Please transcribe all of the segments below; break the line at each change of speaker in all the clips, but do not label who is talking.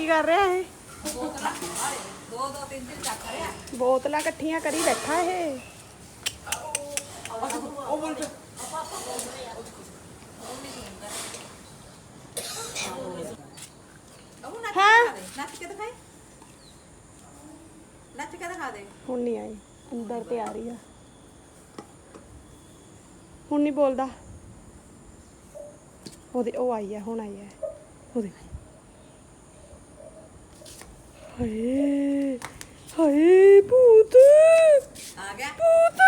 ਕੀ ਕਰ ਰਿਹਾ ਇਹ?
ਦੋ ਦੋ ਤਿੰਨ ਦਿਨ ਚੱਕ ਰਿਆ
ਬੋਤਲਾਂ ਇਕੱਠੀਆਂ ਕਰੀ ਬੈਠਾ ਇਹ।
ਉਹ ਨੱਚ
ਹੈਂ?
ਕੇ ਨੱਚ ਕੇ ਦਿਖਾਈ ਨੱਚ ਕੇ ਦਿਖਾ ਦੇ
ਹੁਣ ਨਹੀਂ ਆਈ। ਅੰਦਰ ਤੇ ਆ ਰਹੀ ਆ। ਹੁਣ ਨਹੀਂ ਬੋਲਦਾ। ਉਹਦੇ ਉਹ ਆਈ ਹੈ ਹੁਣ ਆਈ ਆ। ਉਹਦੇ ਹਾਏ ਹਾਏ ਭੂਤ।
ਆ ਗਿਆ।
ਭੂਤ।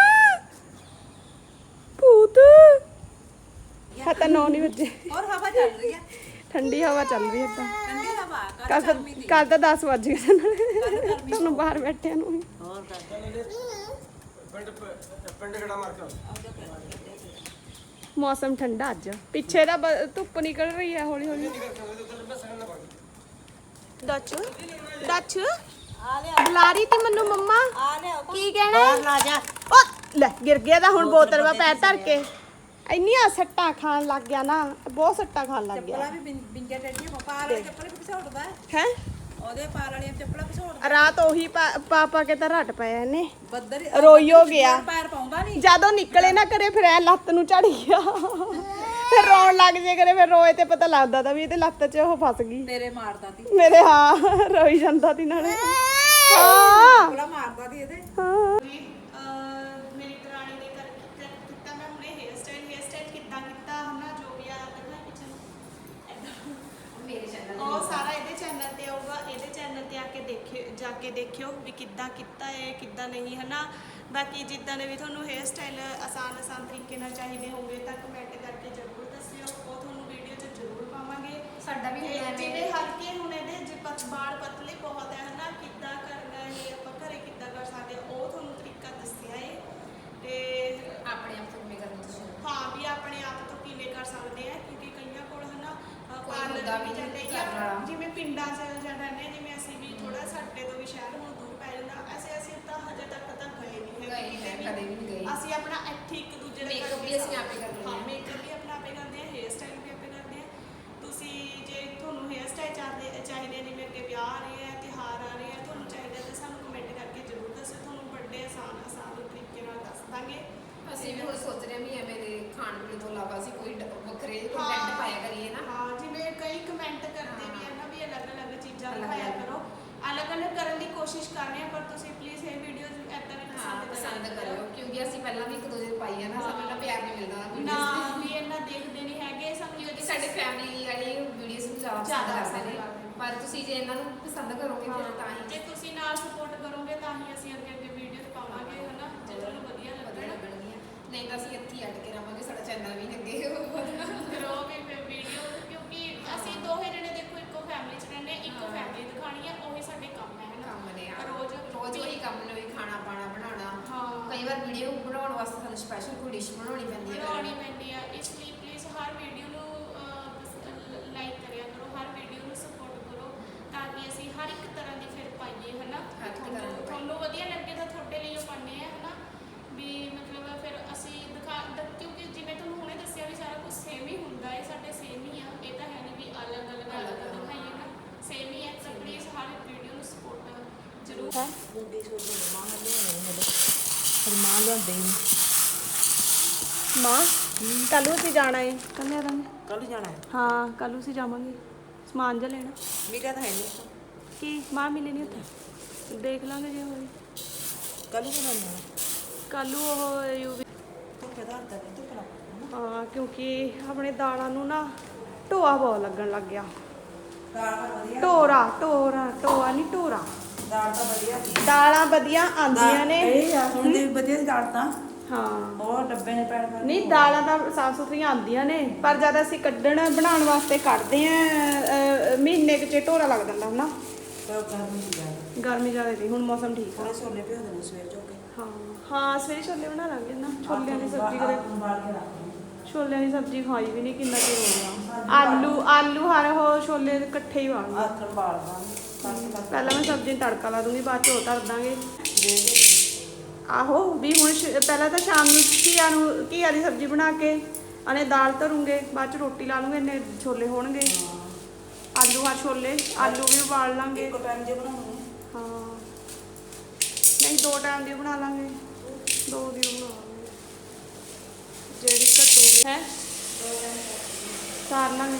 ਭੂਤ। ਹਤਾ ਨੌ ਨਹੀਂ ਵੱਜੇ।
ਹੋਰ ਹਵਾ ਚੱਲ ਰਹੀ ਹੈ।
ਠੰਡੀ ਹਵਾ ਚੱਲ ਰਹੀ ਹੈ ਤਾਂ
ਠੰਡੀ ਹਵਾ ਕਰ
ਕੱਲ ਤਾਂ ਕੱਲ ਤਾਂ 10 ਵੱਜ ਗਏ ਸਨ। ਤੁਹਾਨੂੰ ਬਾਹਰ ਬੈਠਿਆਂ ਨੂੰ।
ਹੋਰ ਕਰ
ਪਿੰਡ ਪਿੰਡ ਕਿਹੜਾ ਮਾਰ ਕੇ
ਮੌਸਮ ਠੰਡਾ ਅੱਜ। ਪਿੱਛੇ ਦਾ ਧੁੱਪ ਨਿਕਲ ਰਹੀ ਹੈ ਹੌਲੀ ਹੌਲੀ ਦੱਚ
ਲਿਆ
ਬੁਲਾਰੀ ਤੀ ਮੈਨੂੰ ਮੰਮਾ ਕੀ ਕਹਿਣਾ?
ਬਾਹਰ ਲਾ ਜਾ।
ਓ ਲੈ ਗਿਰ ਗਿਆ ਦਾ ਹੁਣ ਬੋਤਲ ਵਾ ਪੈਰ ਧਰ ਕੇ। ਇੰਨੀਆਂ ਸੱਟਾਂ ਖਾਣ ਲੱਗ ਗਿਆ ਨਾ ਬਹੁਤ ਸੱਟਾਂ ਖਾਣ ਲੱਗ
ਚੱਪਲਾਂ
ਗਿਆ
ਵੀ ਬਿੰ- ਬਿੰਗੇ ਟੱਡੀਆਂ ਪਾਲ ਵਾਲੀ ਚੱਪਲ ਵੀ ਘਸੋੜਦਾ ਹੈ
ਹੈ?
ਉਹਦੇ ਪਾਲ ਵਾਲੀਆਂ ਚੱਪਲਾਂ ਘਸੋੜਦਾ
ਰਾਤ ਉਹੀ ਪਾ- ਪਾ ਪਾ ਕੇ ਤਾਂ ਰਟ ਪਿਆ ਇਹਨੇ।
ਬੱਦਰ
ਰੋਈਓ ਗਿਆ।
ਪੈਰ ਪਾਉਂਦਾ ਨਹੀਂ
ਜਦੋਂ ਨਿਕਲੇ ਨਾ ਕਰੇ ਫਿਰ ਐ ਲੱਤ ਨੂੰ ਚੜ ਗਿਆ। ਫਿਰ ਰੋਣ ਲੱਗ ਜੇ ਕਰੇ ਫਿਰ ਰੋਏ ਤੇ ਪਤਾ ਲੱਗਦਾ ਤਾਂ ਵੀ ਇਹਦੇ ਲੱਤ 'ਚ ਉਹ ਫਸ ਗਈ।
ਤੇਰੇ ਮਾਰਦਾ ਤੀ।
ਮੇਰੇ ਹਾਂ ਰੋਈ ਜਾਂਦਾ ਸੀ ਨਾਲੇ। ਹਾਂ।
ਬੜਾ ਮਾਰਦਾ ਤੀ ਇਹਦੇ।
ਹਾਂ।
ਮੇਰੀ ਦਰਾਣੀ ਨੇ ਕਰ ਕੀਤਾ ਕੀਤਾ ਮੈਂ ਹੁਣੇ ਹੇਅਰ ਸਟਾਈਲ ਹੇਅਰ ਸਟਾਈਲ ਕਿੱਦਾਂ ਕੀਤਾ ਹਨਾ ਜੋ ਵੀ ਆ ਦਿਖਾ ਪਿੱਛੇ ਮੇਰੇ ਚੈਨਲ ਉਹ ਸਾਰਾ ਇਹਦੇ ਚੈਨਲ ਤੇ ਆਊਗਾ ਇਹਦੇ ਚੈਨਲ ਤੇ ਆ ਕੇ ਦੇਖਿਓ ਜਾ ਕੇ ਦੇਖਿਓ ਵੀ ਕਿੱਦਾਂ ਕੀਤਾ ਹੈ ਕਿੱਦਾਂ ਨਹੀਂ ਹਨਾ। ਬਾਕੀ ਜਿੱਦਾਂ ਦੇ ਵੀ ਤੁਹਾਨੂੰ ਹੇਅਰ ਸਟਾਈਲ ਆਸਾਨ ਆਸਾਨ ਤਰੀਕੇ ਨਾਲ ਚਾਹੀਦੇ ਹੋਣਗੇ ਤਾਂ ਕਮੈਂਟ ਕਰਕੇ ਜ਼ਰੂਰ
ਸਾਡਾ ਵੀ ਹੁੰਦਾ ਐਵੇਂ।
ਜਿਹੜੇ ਹਲਕੇ ਹੁਣ ਇਹਦੇ ਜੇ ਪਤ ਬਾਲ ਪਤਲੇ ਬਹੁਤ ਹੈ ਹਨਾ ਕਿੱਦਾਂ ਕਰਨਾ ਹੈ ਆਪਾਂ ਘਰੇ ਕਿੱਦਾਂ ਕਰ ਸਕਦੇ ਹਾਂ, ਉਹ ਤੁਹਾਨੂੰ ਤਰੀਕਾ ਦੱਸਿਆ ਏ ਤੇ
ਆਪਣੇ ਆਪ ਤੋਂ ਕਿਵੇਂ ਕਰਨਾ ਤੁਸੀਂ
ਹਾਂ ਵੀ ਆਪਣੇ ਆਪ ਤੋਂ ਕਿਵੇਂ ਕਰ ਸਕਦੇ ਆ ਕਿਉਂਕਿ ਕਈਆਂ ਕੋਲ ਹਨਾ
ਕੋਈ
ਪਾਰਲਰ
ਹੁੰਦਾ
ਵੀ
ਵੀ
ਜਾਂਦੇ ਜਾਂ
ਵਾਲਾ।
ਜਿਵੇਂ ਪਿੰਡਾਂ 'ਚ ਜਾਂ ਰਹਿੰਦੇ ਹਾਂ, ਜਿਵੇਂ ਅਸੀਂ ਵੀ ਥੋੜਾ ਸਾਡੇ ਤੋਂ ਵੀ ਸ਼ਹਿਰ ਹੁਣ ਦੂਰ ਪੈ ਜਾਂਦਾ ਅਸੀਂ ਅਸੀਂ ਤਾਂ ਹਜੇ ਤੱਕ ਤਾਂ ਗਏ ਨਹੀਂ
ਗਏ ਨਹੀਂ ਹੈ, ਕਦੇ ਵੀ ਨਹੀਂ ਗਏ।
ਅਸੀਂ ਆਪਣਾ ਇੱਥੇ ਇੱਕ ਦੂਜੇ
Makeup ਵੀ ਅਸੀਂ ਆਪੇ ਕਰਦੇ
ਹਾਂ
ਹਾਂ।
ਮੇਕਅਪ ਵੀ ਆਪਣਾ ਆਪੇ ਕਰਦੇ ਆ ਹੇਅਰ ਸਟਾਈਲ ਵੀ ਆਪੇ ਕਰਦੇ ਆ ਤੁਸੀਂ ਜੇ ਤੁਹਾਨੂੰ ਹੇਅਰ ਸਟਾਈਲ ਚਾਹਦੇ ਚਾਹੀਦੇ ਨੇ ਜਿਵੇਂ ਅੱਗੇ ਵਿਆਹ ਆ ਰਹੇ ਆ ਤਿਉਹਾਰ ਆ ਰਹੇ ਆ ਤੁਹਾਨੂੰ ਚਾਹੀਦਾ ਤਾਂ ਸਾਨੂੰ ਕਮੈਂਟ ਕਰਕੇ ਜ਼ਰੂਰ ਦੱਸੋ ਤੁਹਾਨੂੰ ਵੱਡੇ ਆਸਾਨ ਆਸਾਨ ਤਰੀਕੇ ਨਾਲ ਦੱਸ ਦਾਂਗੇ
ਅਸੀਂ ਵੀ ਹੁਣ ਸੋਚ ਰਹੇ ਹਾਂ ਵੀ ਐਵੇਂ ਦੇ ਖਾਣ ਪੀਣ ਤੋਂ ਇਲਾਵਾ ਅਸੀਂ ਕੋਈ ਡ- ਵੱਖਰੇ। ਕੰਟੈਂਟ ਪਾਇਆ ਕਰੀਏ ਨਾ
ਹਾਂ ਜਿਵੇਂ ਕਈ ਕਮੈਂਟ ਕਰਦੇ ਵੀ ਆ ਨਾ ਵੀ ਅਲੱਗ-ਅਲੱਗ ਚੀਜ਼ਾਂ
ਅਲੱਗ-ਅਲੱਗ।
ਦਿਖਾਇਆ ਕਰੋ ਅਲੱਗ-ਅਲੱਗ ਕਰਨ ਦੀ ਕੋਸ਼ਿਸ਼ ਕਰ ਰਹੇ ਆ ਪਰ ਤੁਸੀਂ ਪਲੀਜ਼ ਇਹ ਵੀਡੀਓ ਐਦਾਂ ਨਹੀਂ
ਹਾਂ
ਪਸੰਦ
ਕਰਿਓ ਕਿਉਂਕਿ ਅਸੀਂ ਪਹਿਲਾਂ ਵੀ ਇੱਕ ਦੋ ਦਿਨ ਪਾਈ ਆ ਨਾ ਸਾਨੂੰ ਇੰਨਾ ਪਿਆਰ ਨਹੀਂ ਮਿਲਦਾ
ਨਾ
ਵੀਡੀਓਜ਼
ਵੀ ਇਹਨਾਂ ਦੇਖਦੇ ਨਹੀਂ ਹੈਗੇ ਸਾਨੂੰ
ਕਿਉਂਕਿ ਸਾਡੇ ਫੈਮਿਲੀ ਵਾਲੀ ਵੀਡੀਓਜ਼ ਨੂੰ ਜ਼ਿਆਦਾ ਕਰਦੇ ਨੇ। ਪਰ ਤੁਸੀਂ ਜੇ ਇਹਨਾਂ ਨੂੰ ਪਸੰਦ ਕਰੋਗੇ ਫਿਰ ਤਾਂ ਹੀ।
ਜੇ ਤੁਸੀਂ ਨਾਲ ਸਪੋਰਟ ਕਰੋਗੇ ਤਾਂ ਹੀ ਅਸੀਂ ਅੱਗੇ ਅੱਗੇ ਵੀਡੀਓਜ਼ ਪਾਵਾਂਗੇ ਹਨਾ? ਜੇ ਤੁਹਾਨੂੰ ਵਧੀਆ
ਵਧੀਆ
ਲੱਗਣਾ
ਲੱਗਣਗੀਆਂ। ਨਹੀਂ ਤਾਂ ਅਸੀਂ ਇੱਥੇ ਹੀ ਅਟ ਕੇ ਰਵਾਂਗੇ ਸਾਡਾ ਚੈਨਲ ਵੀ ਅੱਗੇ
ਉਹ ਵੀ ਫਿਰ ਵੀਡੀਓ ਕਿਉਂਕਿ ਅਸੀਂ ਦੋਹੇ ਜਣੇ ਦੇਖੋ ਇੱਕੋ ਫੈਮਿਲੀ 'ਚ ਰਹਿੰਦੇ ਹਾਂ, ਇੱਕੋ। ਫੈਮਿਲੀ ਦਿਖਾਣੀ ਹੈ ਉਹੀ ਸਾਡੇ ਕੰਮ ਹੈ ਹਨਾ?
ਕੰਮ ਨੇ ਆ।
ਰੋਜ਼
ਰੋਜ਼ ਉਹੀ ਕੰਮ ਨੇ ਉਹੀ ਖਾਣਾ ਪਾਣਾ ਬਣਾਉਣਾ।
ਹਾਂ।
ਕਈ ਵਾਰ ਵੀਡੀਓ ਬਣਾਉਣ ਵਾਸਤੇ ਸਾਨੂੰ ਸਪੈਸ਼ਲ ਕੋਈ ਡਿਸ਼ ਬਣਾਉਣੀ ਪੈਂਦੀ ਹੈ।
ਬਣਾਉਣੀ ਪੈਂਦੀ ਆ ਇਸ ਲਈ ਪਲੀਜ਼ ਹਰ ਵੀਡੀਓ ਨੂੰ ਲਾਈਕ ਕਰਿਆ ਕਰੋ ਹਰ ਵੀਡੀਓ ਨੂੰ ਸਪੋਰਟ ਕਰੋ ਕਿ ਅਸੀਂ ਹਰ ਇੱਕ ਤਰ੍ਹਾਂ ਦੀ ਫਿਰ ਪਾਈਏ ਹਨਾ?
ਹਰ ਇੱਕ ਤਰ੍ਹਾਂ ਦੀ
ਤੁਹਾਨੂੰ- ਤੁਹਾਨੂੰ ਵਧੀਆ ਲੱਗੇ ਤਾਂ ਤੁਹਾਡੇ ਲਈ ਉਹ ਪਾਉਂਦੇ ਆ ਹਨਾ? ਵੀ ਮਤਲਬ ਫਿਰ ਅਸੀਂ ਦਿਖਾ ਦ- ਕਿਉਂਕਿ ਜਿਵੇਂ ਤੁਹਾਨੂੰ ਹੁਣੇ ਦੱਸਿਆ ਵੀ ਸਾਰਾ ਕੁਝ ਸੇਮ ਹੀ ਹੁੰਦਾ ਹੈ ਸਾਡੇ ਸੇਮ ਹੀ ਆ। ਇਹ ਤਾਂ ਹੈ ਨਹੀਂ ਵੀ ਅਲੱਗ ਅਲੱਗ ਅਲੱਗ
ਅਲੱਗ।
ਦਿਖਾਈਏ ਨਾ। ਸੇਮ ਹੀ ਹੈ ਤਾਂ ਪਲੀਜ਼ ਹਰ ਇੱਕ ਵੀਡੀਓ ਨੂੰ ਸਪੋਰਟ ਜ਼ਰੂਰ
ਹੈ
ਮੁੰਡੇ ਸੋਚ ਮਾਂ ਲਿਆਉਣੇ ਮੇਰੇ ਪਰ ਮਾਂ ਲਿਆਉਂਦੇ ਹੀ
ਮਾਂ ਕੱਲ ਨੂੰ ਅਸੀਂ ਜਾਣਾ ਏ। ਕੱਲ ਲਿਆ ਦਾਂਗੇ
ਕੱਲ ਜਾਣਾ ਹੈ?
ਹਾਂ ਕੱਲ ਨੂੰ ਅਸੀਂ ਜਾਵਾਂਗੇ। ਸਮਾਨ ਜਿਹਾ ਲੈਣਾ।
ਮੇਰਾ ਤਾਂ ਹੈ ਨਹੀਂ
ਕੀ ਮਾਂ ਮਿਲੇ ਨਹੀਂ ਉੱਥੇ? ਦੇਖ ਲਾਂਗੇ ਜੇ ਹੋਈ।
ਕੱਲ ਨੂੰ ਜਾਣਾ।
ਕੱਲ ਨੂੰ ਉਹ ਯੂਵੀ
ਹੱਥ ਤੇ ਪਲਾ
ਹਾਂ ਕਿਉਂਕਿ ਆਪਣੇ ਦਾਲਾਂ ਨੂੰ ਨਾ ਢੋਆ ਬਹੁਤ ਲੱਗਣ ਲੱਗ ਗਿਆ।
ਦਾਲ ਤਾਂ ਵਧੀਆ।
ਢੋਰਾ ਢੋਰਾ ਢੋਆ ਨਹੀਂ ਢੋਰਾ।
ਦਾਲ ਤਾਂ ਵਧੀਆ ਸੀ।
ਦਾਲਾਂ ਵਧੀਆ ਆਂਦੀਆਂ ਨੇ।
ਇਹ ਆ ਹੁਣ ਦੀ ਵਧੀਆ ਸੀ ਦਾਲ ਤਾਂ।
ਹਾਂ।
ਉਹ ਡੱਬੇ ਨੇ ਪੈਣ
ਨਹੀਂ ਦਾਲਾਂ ਤਾਂ ਸਾਫ਼ ਸੁਥਰੀਆਂ ਆਂਦੀਆਂ ਨੇ ਪਰ ਜਦ ਅਸੀਂ ਕੱਢਣ ਬਣਾਉਣ ਵਾਸਤੇ ਕੱਢਦੇ ਆ ਮਹੀਨੇ ਕੁ ਚ ਢੋਰਾ ਲੱਗ ਜਾਂਦਾ ਹਨਾ
ਗਰਮੀ ਜ਼ਿਆਦਾ।
ਗਰਮੀ ਜ਼ਿਆਦਾ ਸੀ ਹੁਣ ਮੌਸਮ ਠੀਕ ਆ।
ਥੋੜੇ ਛੋਲੇ ਭਿਓ ਦੇਣੇ ਸਵੇਰ ਚੋਕੇ
ਹਾਂ ਹਾਂ ਸਵੇਰੇ ਛੋਲੇ ਬਣਾ ਲਾਂਗੇ ਨਾ। ਛੋਲਿਆਂ ਦੀ ਸਬਜ਼ੀ ਕਰੇ
ਬਾਲ ਕੇ ਰੱਖ
ਛੋਲਿਆਂ ਦੀ ਸਬਜ਼ੀ ਖਾਈ ਵੀ ਨਹੀਂ ਕਿੰਨਾ ਚਿਰ ਹੋ ਗਿਆ। ਆਲੂ ਆਲੂ ਹਰ ਉਹ ਛੋਲੇ ਇਕੱਠੇ ਹੀ ਵਾਂਗੇ।
ਆਖਰ ਬਾਲ ਦਾਂਗੇ।
ਪਹਿਲਾਂ ਮੈਂ ਸਬਜ਼ੀ ਨੂੰ ਤੜਕਾ ਲਾ ਦੂੰਗੀ ਬਾਅਦ ਚ ਉਹ ਧਰ ਦਾਂਗੇ। ਆਹੋ ਵੀ ਹੁਣ ਸ਼- ਪਹਿਲਾਂ ਤਾਂ ਸ਼ਾਮ ਨੂੰ ਘੀਆ ਨੂੰ ਘੀਆ ਦੀ ਸਬਜ਼ੀ ਬਣਾ ਕੇ ਅਨੇ ਦਾਲ ਧਰੂੰਗੇ ਬਾਅਦ ਚ ਰੋਟੀ ਲਾ ਲੂੰਗੇ ਇੰਨੇ ਛੋਲੇ ਹੋਣਗੇ।
ਆਲੂ ਆ ਛੋਲੇ ਆਲੂ ਵੀ ਉਬਾਲ ਲਾਂਗੇ।
ਇੱਕ ਟਾਈਮ ਜੇ ਬਣਾਉਣਾ
ਹਾਂ। ਨਹੀਂ ਦੋ ਟਾਈਮ ਦੀ ਬਣਾ ਲਾਂਗੇ। ਦੋ ਦੀ ਬਣਾ ਲਾਂਗੇ। ਜਿਹੜੀ ਘਟੂਗੀ ਹੈ। ਸਾਰ ਲਾਂਗੇ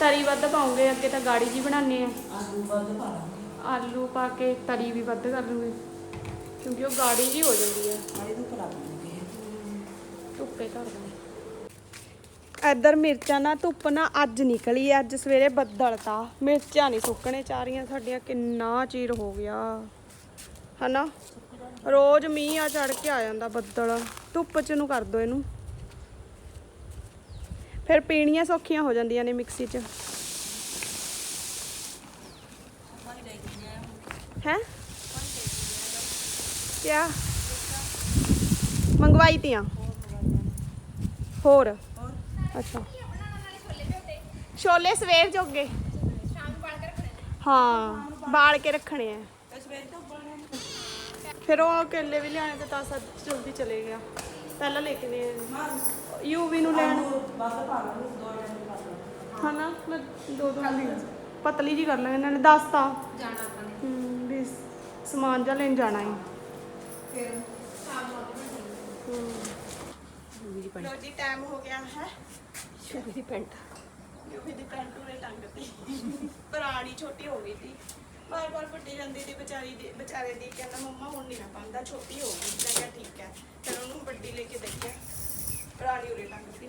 ਤਰੀ ਵੱਧ ਪਾਉਂਗੇ ਅੱਗੇ ਤਾਂ ਗਾੜੀ ਜੀ ਬਣਾਉਂਦੇ ਆ।
ਆਲੂ ਵੱਧ ਪਾ ਲਾਂਗੇ।
ਆਲੂ ਪਾ ਕੇ ਤਰੀ ਵੀ ਵੱਧ ਕਰ ਲੂਗੇ। ਕਿਉਂਕਿ ਉਹ ਗਾੜੀ ਜੀ ਹੋ ਜਾਂਦੀ ਹੈ
ਆਲੇ ਤੋਂ ਪਲਾ ਲਾਂਗੇ
ਧੁੱਪੇ ਧਰ ਦਾਂਗੇ ਇੱਧਰ ਮਿਰਚਾਂ ਨਾ ਧੁੱਪ ਨਾ ਅੱਜ ਨਿਕਲੀ ਹੈ, ਅੱਜ ਸਵੇਰੇ ਬੱਦਲ ਤਾਂ। ਮਿਰਚਾਂ ਨਹੀਂ ਸੁੱਕਣੇ, ਚਾਹ ਰਹੀਆਂ ਸਾਡੀਆਂ, ਕਿੰਨਾ ਚੀਰ ਹੋ ਗਿਆ। ਹਨਾ? ਰੋਜ਼ ਮੀਂਹ ਆ ਚੜ ਕੇ ਆ ਜਾਂਦਾ ਬੱਦਲ। ਧੁੱਪ ਚ ਨੂੰ ਕਰ ਦੋ ਇਹਨੂੰ। ਫਿਰ ਪੀਣੀਆਂ ਸੌਖੀਆਂ ਹੋ ਜਾਂਦੀਆਂ ਨੇ ਮਿਕਸੀ ਚ। ਹੈ? ਕਿਆ? ਮੰਗਵਾਈ ਤੀਆਂ। ਹੋਰ? ਅੱਛਾ। ਛੋਲੇ ਸਵੇਰ ਜੋਗੇ? ਹਾਂ ਬਾਲ ਕੇ ਰੱਖਣੇ ਆ। ਫਿਰ ਉਹ ਕੇਲੇ ਵੀ ਲਿਆਣੇ ਤੇ ਤਾਂ ਸੱਜ ਜਲਦੀ ਚਲੇ ਗਿਆ। ਪਹਿਲਾਂ ਲੈ ਕੇ ਨੇ ਯੂਵੀ ਨੂੰ ਲੈਣ।
ਵੱਧ ਪਾ ਲਾਂਗੇ ਦੋ ਟਾਈਮ ਪਾ ਲਾਂਗੇ
ਹਨਾ? ਮੈਂ ਦੋ ਦੋ ਦੀ ਪਤਲੀ ਜੀ ਕਰ ਲਾਂਗੇ ਇਹਨਾਂ ਨੇ ਦੱਸਤਾ।
ਜਾਣਾ ਆਪਾਂ ਨੇ।
ਹੂੰ ਵੀ ਸਮਾਨ ਜਾਂ ਲੈਣ ਜਾਣਾ ਹੈ
ਫਿਰ ਸ਼ਾਮ ਨੂੰ ਆਪਾਂ ਨੂੰ
ਲੋ ਜੀ ਟਾਈਮ ਹੋ ਗਿਆ ਹੈ।
ਸ਼ੁਰੂ ਦੀ ਪੈਂਟ।
ਯੂਵੀ ਦੀ ਪੈਂਟ ਉਰੇ ਟੰਗ ਤੀ। ਪੁਰਾਣੀ ਛੋਟੀ ਹੋ ਗਈ ਸੀ। ਬਾਰ ਬਾਰ ਵੱਡੀ ਜਾਂਦੀ ਦੀ ਵਿਚਾਰੀ ਦੀ ਵਿਚਾਰੇ ਦੀ ਕਹਿੰਦਾ ਮੰਮਾ ਹੁਣ ਨਹੀਂ ਨਾ ਪਾਉਂਦਾ ਛੋਟੀ ਹੋ ਗਈ। ਮੈਂ ਕਿਹਾ ਠੀਕ ਹੈ। ਫਿਰ ਉਹਨੂੰ ਵੱਡੀ ਲੈ ਕੇ ਦੇਖਿਆ। ਪੁਰਾਣੀ ਉਰੇ ਟੰਗ ਤੀ।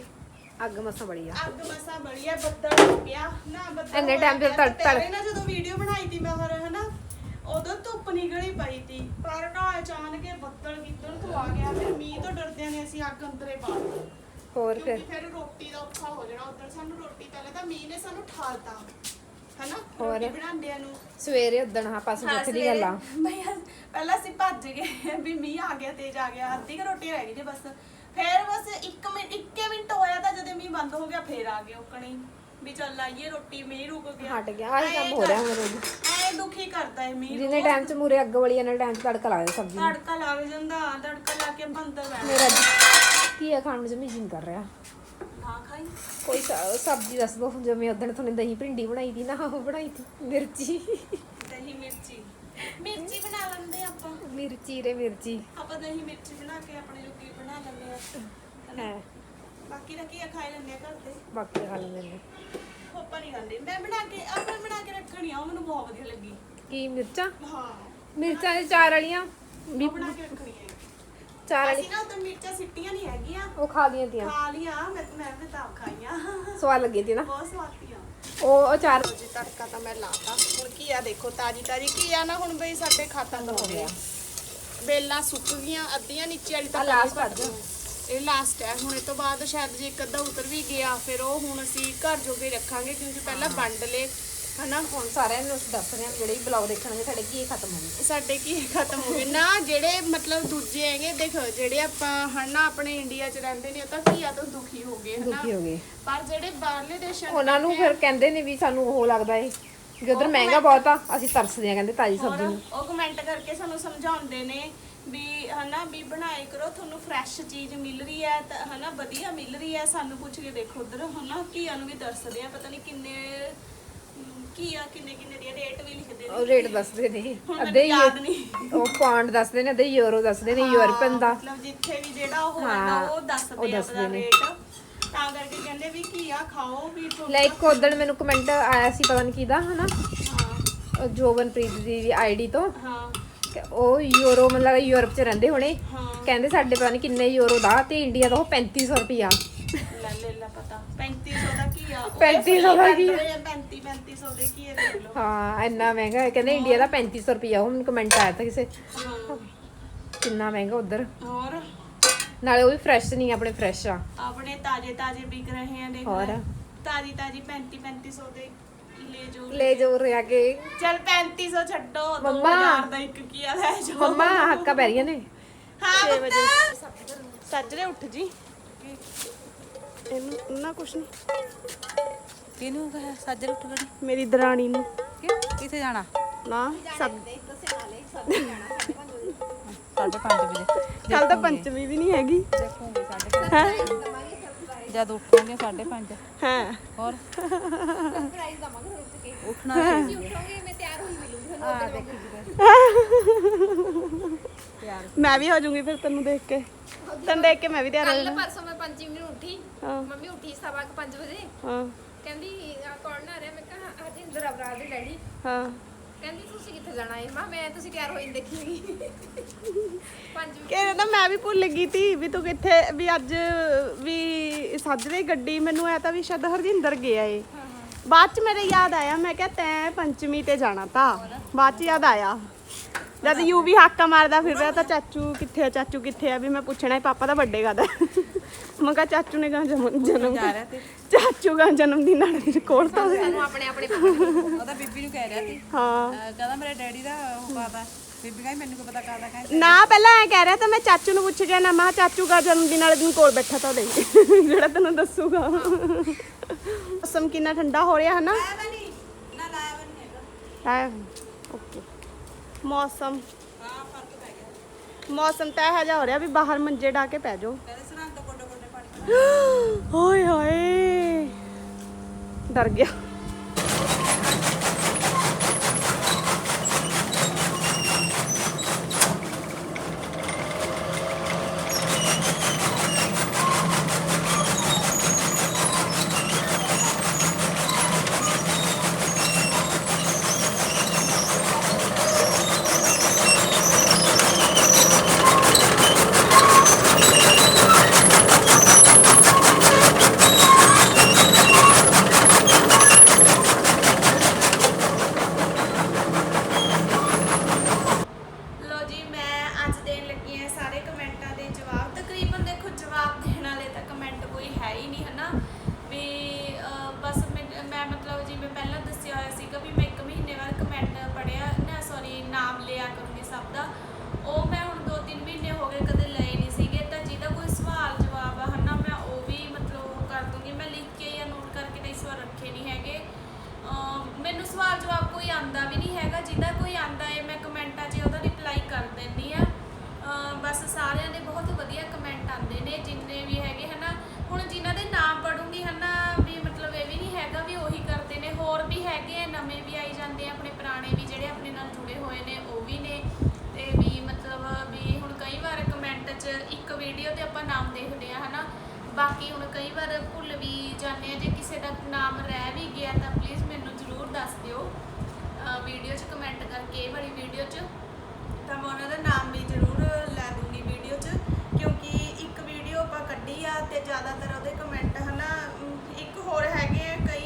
ਅੱਗ ਮਸਾਂ ਬੜੀ ਆ।
ਅੱਗ ਮਸਾ ਬੜੀਆ ਬੱਦਲ ਹੋ ਗਿਆ ਨਾ ਬੱਦਲ
ਇੰਨੇ time ਤੇ ਤੜ- ਤੜ-
ਨਾ ਜਦੋਂ ਵੀਡੀਓ ਬਣਾਈ ਤੀ ਮੈਂ ਹੋਰ ਹਨਾ ਉਦੋਂ ਧੁੱਪ ਨਿਕਲੀ ਪਈ ਤੀ ਪਰ ਨਾ ਅਚਾਨਕ ਇਹ ਬੱਦਲ ਕਿੱਧਰ ਤੋਂ ਆ ਗਿਆ ਫਿਰ ਮੀਂਹ ਤੋਂ ਡਰਦਿਆਂ ਨੇ ਅਸੀਂ ਅੱਗ ਅੰਦਰੇ ਪਾ ਦਿੱਤੀ।
ਹੋਰ
ਕਿਉਂਕਿ ਫਿਰ? ਰੋਟੀ ਦਾ ਔਖਾ ਹੋ ਜਾਣਾ ਉਧਰ ਸਾਨੂੰ ਰੋਟੀ ਪਹਿਲਾਂ ਤਾਂ ਮੀਂਹ ਨੇ ਸਾਨੂੰ ਠਾਲਤਾ ਹਨਾ?
ਹੋਰ?
ਰੋਟੀ ਬਣਾਉਂਦਿਆਂ ਨੂੰ।
ਸਵੇਰੇ ਉਦਣ ਹਾਂ, ਪੁੱਛ ਦੀ ਗੱਲ। ਆ
ਭਈਆ ਪਹਿਲਾਂ ਅਸੀਂ ਭੱਜ ਗਏ ਵੀ ਮੀਂਹ ਆ ਗਿਆ ਤੇਜ਼ ਆ ਗਿਆ ਅੱਧੀ ਕੁ ਰੋਟੀ ਰਹਿ ਗਈ ਜੀ ਬਸ। ਫੇਰ ਬਸ 1 ਮਿੰਟ 1 ਮਿੰਟ ਹੋਇਆ ਤਾਂ ਜਦੋਂ ਮੀਂਹ ਬੰਦ ਹੋ ਗਿਆ ਫੇਰ ਆ ਗਏ ਉਕਣੀ। ਵੀ ਚੱਲ ਆਈਏ ਰੋਟੀ ਮੀਂਹ ਰੁਕ ਗਿਆ।
ਹਟ ਗਿਆ ਆਹੀ ਕੰਮ ਹੋ ਰਿਹਾ ਹੁਣ ਰੋਜ਼।
ਐ ਦੁਖੀ ਕਰਦਾ ਹੈ ਮੀਂਹ
ਜਿੰਨੇ ਟਾਈਮ ਚ ਮੂਰੇ ਅੱਗ ਵਾਲੀ ਇਹਨਾਂ ਟਾਈਮ ਚ ਤੜਕਾ ਲੱਗਦਾ ਸਬਜ਼ੀ ਨੂੰ।
ਤੜਕਾ ਲੱਗ ਜਾਂਦਾ ਤੜਕਾ ਲਾ ਕੇ ਬੰਦਰ ਬੈਠ
ਮੇਰਾ ਕੀ ਆ ਖਾਣ ਨੂੰ ਜਮੀ ਜੀਨ ਕਰ ਰਿਹਾ।
ਨਾ ਖਾਈ।
ਕੋਈ ਸ- ਸਬਜ਼ੀ ਦੱਸ ਦੋ ਜਿਵੇਂ ਉਦਣ ਤੁਹਾਨੂੰ ਦਹੀਂ ਭਿੰਡੀ ਬਣਾਈ ਦੀ ਨਾ ਉਹ ਬਣਾਈ ਦੀ ਮਿਰਚੀ।
ਦਹੀਂ ਮਿਰਚੀ। ਮਿਰਚੀ ਬਣਾ ਲੈਂਦੇ ਆਪਾਂ।
ਮਿਰਚੀ ਰੇ ਮਿਰਚੀ।
ਆਪਾਂ ਦਹੀਂ ਮਿਰਚੀ ਬਣਾ ਕੇ ਆਪਣੇ ਜੋਗੀ ਬਣਾ ਲੈਂਦੇ ਆ।
ਹੈ।
ਬਾਕੀ ਦਾ ਕੀ ਆ ਖਾਈ ਲੈਂਦੇ ਆ ਘਰ ਦੇ।
ਬਾਕੀ ਖਾ ਲੈਂਦੇ ਨੇ।
ਆਪਾਂ ਨਹੀਂ ਖਾਂਦੇ। ਮੈਂ ਬਣਾ ਕੇ ਆਪਾਂ ਬਣਾ ਕੇ ਰੱਖਣੀ ਆ ਉਹ ਮੈਨੂੰ ਬਹੁਤ ਵਧੀਆ ਲੱਗੀ।
ਕੀ ਮਿਰਚਾਂ?
ਹਾਂ।
ਮਿਰਚਾਂ ਦੇ ਚਾਰ ਵਾਲੀਆਂ। ਵੀ
ਉਹ ਬਣਾ ਕੇ ਰੱਖਣੀ ਹੈ
ਚਾਰ ਵਾਲੀ।
ਅਸੀਂ ਨਾ ਮਿਰਚਾਂ ਸਿੱਟੀਆਂ ਨਹੀਂ ਹੈਗੀਆਂ।
ਉਹ ਖਾ ਲੀਆਂ ਤੀਆਂ।
ਖਾ ਲੀਆਂ ਮੈਂ ਮੈਂ ਵੀ ਤਾਂ ਆਪ ਖਾਈਆਂ।
ਸਵਾਦ ਲੱਗੀ ਤੀ ਨਾ।
ਬਹੁਤ ਸਵਾਦੀਆਂ
ਉਹ ਉਹ ਚਾਰ
ਜੀ ਤੜਕਾ ਤਾਂ ਮੈਂ ਲਾਤਾ। ਹੁਣ ਕੀ ਆ ਦੇਖੋ ਤਾਜੀ ਤਾਜੀ ਕੀ ਆ ਨਾ ਹੁਣ ਬਈ ਸਾਡੇ ਖਤਮ ਹੋ ਗਿਆ ਬੇਲਾਂ ਸੁੱਕ ਗਈਆਂ ਅੱਧੀਆਂ ਨੀਚੇ ਵਾਲੀ ਤਾਂ ਭੱਜ
ਅੱਜ।
ਗਈ। ਇਹ ਲਾਸਟ ਹੈ। ਹੁਣ ਇਹ ਤੋਂ ਬਾਅਦ ਸ਼ਾਇਦ ਜੇ ਇੱਕ ਅੱਧਾ ਉਤਰ ਵੀ ਗਿਆ ਫਿਰ ਉਹ ਹੁਣ ਅਸੀਂ ਘਰ ਜੋਗੇ ਰੱਖਾਂਗੇ ਕਿਉਂਕਿ ਪਹਿਲਾਂ ਵੰਡ ਲਏ ਹਨਾ?
ਹੁਣ ਸਾਰਿਆਂ ਨੂੰ ਦੱਸ ਰਹੇ ਹਾਂ ਜਿਹੜੇ ਬਲੌਗ ਦੇਖਣਗੇ ਸਾਡੇ ਕੀ ਖਤਮ ਹੋ ਗਏ
ਸਾਡੇ ਕੀ ਖਤਮ ਹੋ ਗਏ ਨਾ ਜਿਹੜੇ ਮਤਲਬ ਦੂਜੇ ਹੈਗੇ ਦੇਖ ਜਿਹੜੇ ਆਪਾਂ ਹਨਾ ਆਪਣੇ ਇੰਡੀਆ 'ਚ ਰਹਿੰਦੇ ਨੇ ਉਹ ਤਾਂ ਕੀਆ ਤੋਂ ਦੁਖੀ ਹੋ ਗਏ ਹਨਾ?
ਦੁਖੀ ਹੋ ਗਏ।
ਪਰ ਜਿਹੜੇ ਬਾਹਰਲੇ ਦੇਸ਼ਾਂ
ਉਹਨਾਂ ਨੂੰ ਫਿਰ ਕਹਿੰਦੇ ਨੇ ਵੀ ਸਾਨੂੰ ਉਹ ਲੱਗਦਾ ਏ ਕਿ ਉਧਰ ਮਹਿੰਗਾ ਬਹੁਤ ਆ ਅਸੀਂ ਤਰਸਦੇ ਆ ਕਹਿੰਦੇ ਤਾਜੀ ਸਬਜ਼ੀ ਨੂੰ।
ਉਹ ਕਮੈਂਟ ਕਰਕੇ ਸਾਨੂੰ ਸਮਝਾਉਂਦੇ ਨੇ ਵੀ ਹਨਾ ਵੀ ਬਣਾਏ ਕਰੋ ਤੁਹਾਨੂੰ ਫਰੈਸ਼ ਚੀਜ਼ ਮਿਲ ਰਹੀ ਹੈ ਤਾਂ ਹਨਾ ਵਧੀਆ ਮਿਲ ਰਹੀ ਹੈ ਸਾਨੂੰ ਪੁੱਛ ਕੇ ਦੇਖੋ ਉਧਰ ਹਨਾ ਘੀਆ ਨੂੰ ਵੀ ਦੱਸਦੇ ਆ ਪਤਾ ਨਹੀਂ ਕਿੰਨੇ ਘੀਆ ਕਿੰਨੇ ਕਿੰਨੇ ਦੀ ਰੇਟ ਵੀ ਲਿਖਦੇ
ਉਹ
ਨੇ
ਰੇਟ ਦੱਸਦੇ ਨੇ
ਹੁਣ
ਅੱਧੇ ਹੀ
ਯਾਦ ਨਹੀਂ।
ਉਹ ਪਾਉਂਡ ਦੱਸਦੇ ਨੇ ਅੱਧੇ ਯੂਰੋ ਦੱਸਦੇ ਨੇ ਯੂਰਪਨ ਦਾ।
ਮਤਲਬ ਜਿੱਥੇ ਵੀ ਜਿਹੜਾ ਉਹ
ਹਾਂ,
ਹੁੰਦਾ ਉਹ
ਉਹ
ਦੱਸਦੇ ਆ ਆਪਣਾ। ਰੇਟ ਤਾਂ ਕਰਕੇ ਕਹਿੰਦੇ ਵੀ ਘੀਆ ਖਾਓ ਵੀ
ਲਾਈਕ ਉਦੋਂ ਮੈਨੂੰ ਕਮੈਂਟ ਆਇਆ ਸੀ ਪਤਾ ਨਹੀਂ ਕਿਹਦਾ ਹਨਾ?
ਹਾਂ।
ਉਹ ਜੋਬਨਪ੍ਰੀਤ ਦੀ ਆਈਡੀ ਤੋਂ।
ਹਾਂ।
ਉਹ ਯੂਰੋ ਮਤਲਬ ਯੂਰਪ ਚ ਰਹਿੰਦੇ ਹੋਣੇ।
ਹਾਂ।
ਕਹਿੰਦੇ ਸਾਡੇ ਪਤਾ ਨਹੀਂ ਕਿੰਨੇ ਯੂਰੋ ਦਾ ਤੇ ਇੰਡੀਆ ਦਾ ਉਹ 3500 ਰੁਪਿਆ
ਲੈ ਲੈ ਲਾ ਪਤਾ। 3500 ਦਾ ਕੀ ਆ?
3500 ਦਾ ਕੀ ਆ?
35 3500 ਦੇ ਕੀ ਲਓ।
ਹਾਂ ਇੰਨਾ ਮਹਿੰਗਾ ਹੈ। ਕਹਿੰਦੇ ਇੰਡੀਆ ਦਾ 3500 ਰੁਪਿਆ ਉਹ ਮੈਨੂੰ ਕਮੈਂਟ ਆਇਆ ਤਾਂ ਕਿਸੇ।
ਹਾਂ।
ਕਿੰਨਾ ਮਹਿੰਗਾ ਉਧਰ।
ਹੋਰ?
ਨਾਲੇ ਉਹ ਵੀ ਫਰੈਸ਼ ਨਹੀਂ ਆਪਣੇ ਫਰੈਸ਼ ਆ।
ਆਪਣੇ ਤਾਜੇ ਤਾਜੇ ਵਿਕ ਰਹੇ ਆ ਦੇਖ
ਹੋਰ?
ਤਾਜੀ ਤਾਜੀ 35 3500 ਦੇ। ਲੈ ਜੋ
ਲੈ ਜੋ ਰਿਆ ਕੇ।
ਚਲ 3500 ਛੱਡੋ
ਮੰਮਾ।
2000 ਦਾ ਇੱਕ ਕੀ ਆ ਲੈ ਜੋ
ਮੰਮਾ ਹੱਕਾ ਪੈ ਰਹੀਆਂ ਨੇ।
ਹਾਂ
6 ਵਜੇ।
ਪੁੱਤ ਸੱਜਰੇ ਉੱਠ ਜੀ। ਇਹਨੂੰ ਨਾ ਕੁਛ ਨਹੀਂ
ਕਿਹਨੂੰ ਕਹੇ? ਸਾਜਰ ਉੱਠ ਖੜੀ
ਮੇਰੀ ਦਰਾਣੀ ਨੂੰ।
ਕਿੱਥੇ ਜਾਣਾ?
ਨਾ
ਵਜੇ।
ਕੱਲ ਤਾਂ ਪੰਚਮੀ ਵੀ ਨਹੀਂ ਹੈਗੀ।
ਦੇਖੂਗੀ ਸਾਢੇ ਪੰਜ
ਜਦ ਉੱਠਾਂਗੇ 5:30
ਹਾਂ।
ਹੋਰ?
ਸਰਪ੍ਰਾਈਜ਼ ਦਵਾਂਗੇ ਰੁਕ ਕੇ
ਉੱਠਣਾ
ਤੁਸੀਂ ਉੱਠੋਗੇ ਮੈਂ ਤਿਆਰ ਹੋਈ ਮਿਲੂੰਗੀ ਤੁਹਾਨੂੰ ਉੱਧਰ ਵਾਂਗੂ।
ਮੈਂ ਵੀ ਹੋ ਜਾਊਂਗੀ ਫਿਰ ਤੈਨੂੰ ਦੇਖ ਕੇ। ਤੈਨੂੰ ਦੇਖ ਕੇ ਮੈਂ ਵੀ ਤਿਆਰ ਹੋ
ਕੱਲ
ਜਾਣਾ
ਪਰਸੋਂ ਮੈਂ 5 ਮਿੰਟ ਉੱਠੀ। ਮੰਮੀ ਉੱਠੀ ਸਵਾ 5 ਵਜੇ।
ਹਾਂ।
ਕਹਿੰਦੀ ਆ ਕੌਣ ਨਾ ਰਿਹਾ? ਮੈਂ ਕਿਹਾ ਅੱਜ ਇੰਦਰ ਅਬਰਾਰ ਦੇ ਡੈਡੀ।
ਹਾਂ।
ਕਹਿੰਦੀ ਤੁਸੀਂ ਕਿੱਥੇ ਜਾਣਾ ਹੈ ਮਾਂ ਮੈਂ ਤੁਸੀਂ ਤਿਆਰ ਹੋਈ ਦੇਖੀਗੀ 5
ਕਹਿੰਦਾ ਤਾਂ ਮੈਂ ਵੀ ਭੁੱਲ ਗਈ ਤੀ ਵੀ ਤੂੰ ਕਿੱਥੇ ਵੀ ਅੱਜ ਵੀ ਸੱਜਰੇ ਗੱਡੀ ਮੈਨੂੰ ਐ ਤਾਂ ਵੀ ਸ਼ਾਇਦ ਹਰਜਿੰਦਰ ਗਿਆ ਏ। ਬਾਅਦ ਚ ਮੇਰੇ ਯਾਦ ਆਇਆ ਮੈਂ ਕਿਹਾ ਤੈਂ ਪੰਚਮੀ ਤੇ ਜਾਣਾ ਤਾਂ। ਬਾਅਦ ਚ ਯਾਦ ਆਇਆ। ਜਦ ਯੂ ਵੀ ਹਾਕਾ ਮਾਰਦਾ ਫਿਰ ਰਿਹਾ ਤਾਂ ਚਾਚੂ ਕਿੱਥੇ ਆ ਚਾਚੂ ਕਿੱਥੇ ਆ ਵੀ ਮੈਂ ਪੁੱਛਣਾ ਹੀ ਪਾਪਾ ਦਾ ਵੱਡੇ ਕਦ ਮੈਂ ਕਿਹਾ ਚਾਚੂ ਨੇ ਕਹਾ ਜਨਮ ਜਨਮ
ਜਾ ਰਿਹਾ ਤੇ।
ਚਾਚੂ ਦਾ ਜਨਮ ਦਿਨ ਨਾਲ ਕੋਲ ਤਾਂ
ਸਾਨੂੰ ਆਪਣੇ ਆਪਣੇ
ਉਹਦਾ ਬੀਬੀ ਨੂੰ ਕਹਿ ਰਿਹਾ ਸੀ।
ਹਾਂ।
ਕਹਿੰਦਾ ਮੇਰੇ ਡੈਡੀ ਦਾ ਉਹ ਕਾਦਾ ਬੀਬੀ ਕਹਿੰਦੀ ਮੈਨੂੰ ਕੀ ਪਤਾ ਕਾਦਾ ਕਹਿੰਦਾ
ਨਾ ਪਹਿਲਾਂ ਐ ਕਹਿ ਰਿਹਾ ਤਾਂ ਮੈਂ ਚਾਚੂ ਨੂੰ ਪੁੱਛ ਗਿਆ ਨਾ ਮੈਂ ਚਾਚੂ ਦਾ ਜਨਮ ਦਿਨ ਵਾਲੇ ਦਿਨ ਕੋਲ ਬੈਠਾ ਤਾਂ ਦੇ ਜਿਹੜਾ ਤੈਨੂੰ ਦੱਸੂਗਾ। ਮੌਸਮ ਕਿੰਨਾ ਠੰਡਾ ਹੋ ਰਿਹਾ ਹੈ ਨਾ
ਨਾ ਲਾਇਆ ਵੀ ਨਹੀਂ ਹੈਗਾ।
ਹੈ ਓਕੇ। ਮੌਸਮ।
ਹਾਂ ਫ਼ਰਕ ਪੈ ਗਿਆ।
ਮੌਸਮ ਤਾਂ ਇਹੋ ਜਿਹਾ ਹੋ ਰਿਹਾ ਵੀ ਬਾਹਰ ਮੰਜੇ ਢਾ ਕੇ ਪੈ ਜਾਓ।
ਕਹਿੰਦੇ ਸਰਾਂ ਤੋਂ ਗੋਡੇ ਗੋਡੇ ਪਾਣੀ
ਓਏ ਹੋਏ। ਡਰ ਗਿਆ।
ਤਾਂ ਨਹੀਂ ਹੈਗੇ। ਮੈਨੂੰ ਸਵਾਲ ਜਵਾਬ ਕੋਈ ਆਂਦਾ ਵੀ ਨਹੀਂ ਹੈਗਾ। ਜਿਹਦਾ ਕੋਈ ਆਂਦਾ ਏ ਮੈਂ ਕਮੈਂਟਾਂ 'ਚ ਉਹਦਾ ਰਿਪਲਾਈ ਕਰ ਦਿੰਦੀ ਆ ਬਸ ਸਾਰਿਆਂ ਦੇ ਬਹੁਤ ਵਧੀਆ ਕਮੈਂਟ ਆਉਂਦੇ ਨੇ, ਜਿੰਨੇ ਵੀ ਹੈਗੇ ਹਨਾ। ਹੁਣ ਜਿਨ੍ਹਾਂ ਦੇ ਨਾਮ ਪੜੂੰਗੀ ਹਨਾ, ਵੀ ਮਤਲਬ ਇਹ ਵੀ ਨਹੀਂ ਹੈਗਾ ਵੀ ਉਹੀ ਕਰਦੇ ਨੇ। ਹੋਰ ਵੀ ਹੈਗੇ ਆ, ਨਵੇਂ ਵੀ ਆਈ ਜਾਂਦੇ ਆ, ਆਪਣੇ ਪੁਰਾਣੇ ਵੀ ਜਿਹੜੇ ਆਪਣੇ ਨਾਲ ਜੁੜੇ ਹੋਏ ਨੇ, ਉਹ ਵੀ ਨੇ। ਤੇ ਵੀ ਮਤਲਬ ਵੀ ਹੁਣ ਕਈ ਵਾਰ ਕਮੈਂਟ 'ਚ ਇੱਕ ਵੀਡੀਓ ਤੇ ਆਪਾਂ ਨਾਮ ਦੇਖਦੇ ਆ ਹਨਾ। ਬਾਕੀ ਹੁਣ ਕਈ ਵਾਰ ਭੁੱਲ ਵੀ ਜਾਂਦੇ ਆ ਜੇ ਕਿਸੇ ਦਾ ਨਾਮ ਰਹਿ ਵੀ ਗਿਆ ਤਾਂ ਪਲੀਜ਼ ਮੈਨੂੰ ਜ਼ਰੂਰ ਦੱਸ ਦਿਓ। ਵੀਡੀਓ 'ਚ ਕਮੈਂਟ ਕਰਕੇ ਇਹ ਵਾਲੀ ਵੀਡੀਓ 'ਚ। ਤਾਂ ਮੈਂ ਉਹਨਾਂ ਦਾ ਨਾਮ ਵੀ ਜ਼ਰੂਰ ਲੈ ਦੂੰਗੀ ਵੀਡੀਓ 'ਚ ਕਿਉਂਕਿ ਇੱਕ ਵੀਡੀਓ ਆਪਾਂ ਕੱਢੀ ਆ ਤੇ ਜ਼ਿਆਦਾਤਰ ਉਹਦੇ ਕਮੈਂਟ ਹਨਾ ਅਮ, ਇੱਕ ਹੋਰ ਹੈਗੇ ਆ ਕਈ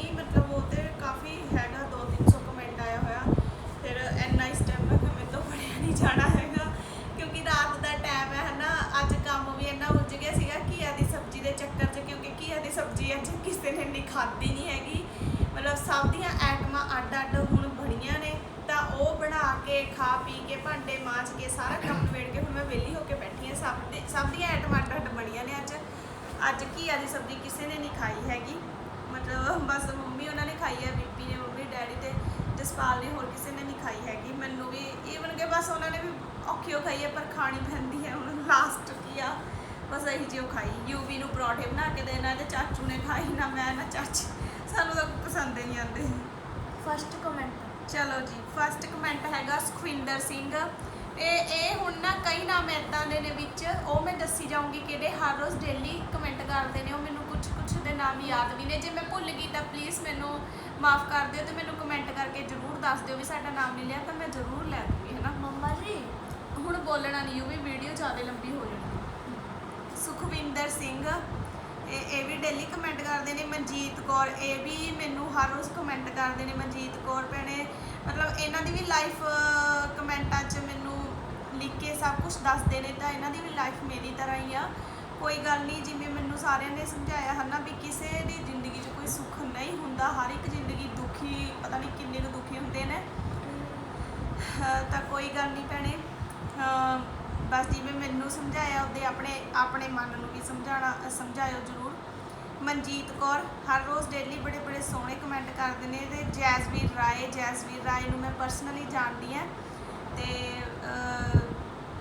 ਸਬਜ਼ੀ ਅੱਜ ਕਿਸੇ ਨੇ ਨਹੀਂ ਖਾਧੀ ਨਹੀਂ ਹੈਗੀ। ਮਤਲਬ ਸਭ ਦੀਆਂ ਆਈਟਮਾਂ ਅੱਡ-ਅੱਡ ਹੁਣ ਬਣੀਆਂ ਨੇ। ਤਾਂ ਉਹ ਬਣਾ ਕੇ, ਖਾ ਪੀ ਕੇ, ਭਾਂਡੇ ਮਾਂਜ ਕੇ, ਸਾਰਾ ਕੰਮ ਨਿਬੇੜ ਕੇ ਹੁਣ ਮੈਂ ਵਿਹਲੀ ਹੋ ਕੇ ਬੈਠੀ ਹਾਂ। ਸਭ ਦੇ, ਸਭ ਦੀਆਂ ਆਈਟਮਾਂ ਅੱਡ-ਅੱਡ ਬਣੀਆਂ ਨੇ ਅੱਜ। ਅੱਜ ਘੀਆ ਦੀ ਸਬਜ਼ੀ ਕਿਸੇ ਨੇ ਨਹੀਂ ਖਾਈ ਹੈਗੀ। ਮਤਲਬ ਬਸ ਮੰਮੀ ਉਹਨਾਂ ਨੇ ਖਾਈ ਹੈ, ਬੀਬੀ ਨੇ, ਮੰਮੀ, ਡੈਡੀ ਤੇ ਜਸਪਾਲ ਨੇ ਹੋਰ ਕਿਸੇ ਨੇ ਨਹੀਂ ਖਾਈ ਹੈਗੀ। ਮੈਨੂੰ ਵੀ ਈਵਨ ਕਿ ਬਸ ਉਹਨਾਂ ਨੇ ਵੀ ਔਖੀ ਔਖੀਓ ਖਾਈ ਹੈ, ਪਰ ਖਾਣੀ ਪੈਂਦੀ ਹੈ। ਹੁਣ ਲਾਸਟ ਕੀ ਆ? ਬਸ ਇਹੀ ਜਿਹੀ ਉਹ ਖਾਈ ਯੂਵੀ ਨੂੰ ਪਰੌਂਠੇ ਬਣਾ ਕੇ ਦੇਣਾ ਤੇ ਚਾਚੂ ਨੇ ਖਾਈ ਨਾ ਮੈਂ ਨਾ ਚਾਚੀ ਸਾਨੂੰ ਤਾਂ ਪਸੰਦ ਹੀ ਨਹੀਂ ਆਉਂਦੇ।
ਫਸਟ ਕਮੈਂਟ
ਚਲੋ ਜੀ ਫਸਟ ਕਮੈਂਟ ਹੈਗਾ ਸੁਖਵਿੰਦਰ ਸਿੰਘ। ਇਹ ਇਹ ਹੁਣ ਨਾ ਕਈ ਨਾਮ ਇਦਾਂ ਦੇ ਨੇ ਵਿੱਚ ਉਹ ਮੈਂ ਦੱਸੀ ਜਾਊਂਗੀ ਕਿਹੜੇ ਹਰ ਰੋਜ਼ ਡੇਲੀ ਕਮੈਂਟ ਕਰਦੇ ਨੇ ਉਹ ਮੈਨੂੰ ਕੁਝ ਕੁਝ ਦੇ ਨਾਮ ਯਾਦ ਵੀ ਨੇ। ਜੇ ਮੈਂ ਭੁੱਲ ਗਈ ਤਾਂ ਪਲੀਜ਼ ਮੈਨੂੰ ਮਾਫ ਕਰ ਦਿਓ ਤੇ ਮੈਨੂੰ ਕਮੈਂਟ ਕਰਕੇ ਜ਼ਰੂਰ ਦੱਸ ਦਿਓ ਵੀ ਸਾਡਾ ਨਾਮ ਨਹੀਂ ਲਿਆ ਤਾਂ ਮੈਂ ਜ਼ਰੂਰ ਲੈ ਦੂੰਗੀ ਹੈ ਨਾ
ਮੰਮਾ ਜੀ।
ਹੁਣ ਬੋਲਣਾ ਨਹੀਂ ਉਹ ਵੀ ਵੀਡੀਓ ਜ਼ਿਆਦਾ ਲੰਬੀ ਹੋ ਜਾਣੀ। ਸੁਖਵਿੰਦਰ ਸਿੰਘ। ਇਹ ਇਹ ਵੀ ਡੇਲੀ ਕਮੈਂਟ ਕਰਦੇ ਨੇ ਮਨਜੀਤ ਕੌਰ। ਇਹ ਵੀ ਮੈਨੂੰ ਹਰ ਰੋਜ਼ ਕਮੈਂਟ ਕਰਦੇ ਨੇ ਮਨਜੀਤ ਕੌਰ ਭੈਣੇ। ਮਤਲਬ ਇਹਨਾਂ ਦੀ ਵੀ ਲਾਈਫ ਕਮੈਂਟਾਂ 'ਚ ਮੈਨੂੰ ਲਿਖ ਕੇ ਸਭ ਕੁਝ ਦੱਸਦੇ ਨੇ ਤਾਂ ਇਹਨਾਂ ਦੀ ਵੀ ਲਾਈਫ ਮੇਰੀ ਤਰ੍ਹਾਂ ਹੀ ਆ। ਕੋਈ ਗੱਲ ਨਹੀਂ, ਜਿਵੇਂ ਮੈਨੂੰ ਸਾਰਿਆਂ ਨੇ ਸਮਝਾਇਆ ਹੈ ਨਾ ਵੀ ਕਿਸੇ ਦੀ ਜ਼ਿੰਦਗੀ 'ਚ ਕੋਈ ਸੁੱਖ ਨਹੀਂ ਹੁੰਦਾ, ਹਰ ਇੱਕ ਜ਼ਿੰਦਗੀ ਦੁਖੀ, ਪਤਾ ਨਹੀਂ ਕਿੰਨੇ ਨੂੰ ਦੁਖੀ ਹੁੰਦੇ ਨੇ। ਤਾਂ ਕੋਈ ਗੱਲ ਨਹੀਂ ਭੈਣੇ। ਬਸ ਜਿਵੇਂ ਮੈਨੂੰ ਸਮਝਾਇਆ, ਉਹਦੇ ਆਪਣੇ ਆਪਣੇ ਮਨ ਨੂੰ ਵੀ ਸਮਝਾਣਾ ਸਮਝਾਇਓ ਜ਼ਰੂਰ। ਮਨਜੀਤ ਕੌਰ, ਹਰ ਰੋਜ਼ ਡੇਲੀ ਬੜੇ ਬੜੇ ਸੋਹਣੇ ਕਮੈਂਟ ਕਰਦੇ ਨੇ ਤੇ ਜੈਸਵੀਰ ਰਾਏ ਜੈਸਵੀਰ ਰਾਏ ਨੂੰ ਮੈਂ ਪਰਸਨਲੀ ਜਾਣਦੀ ਆ ਤੇ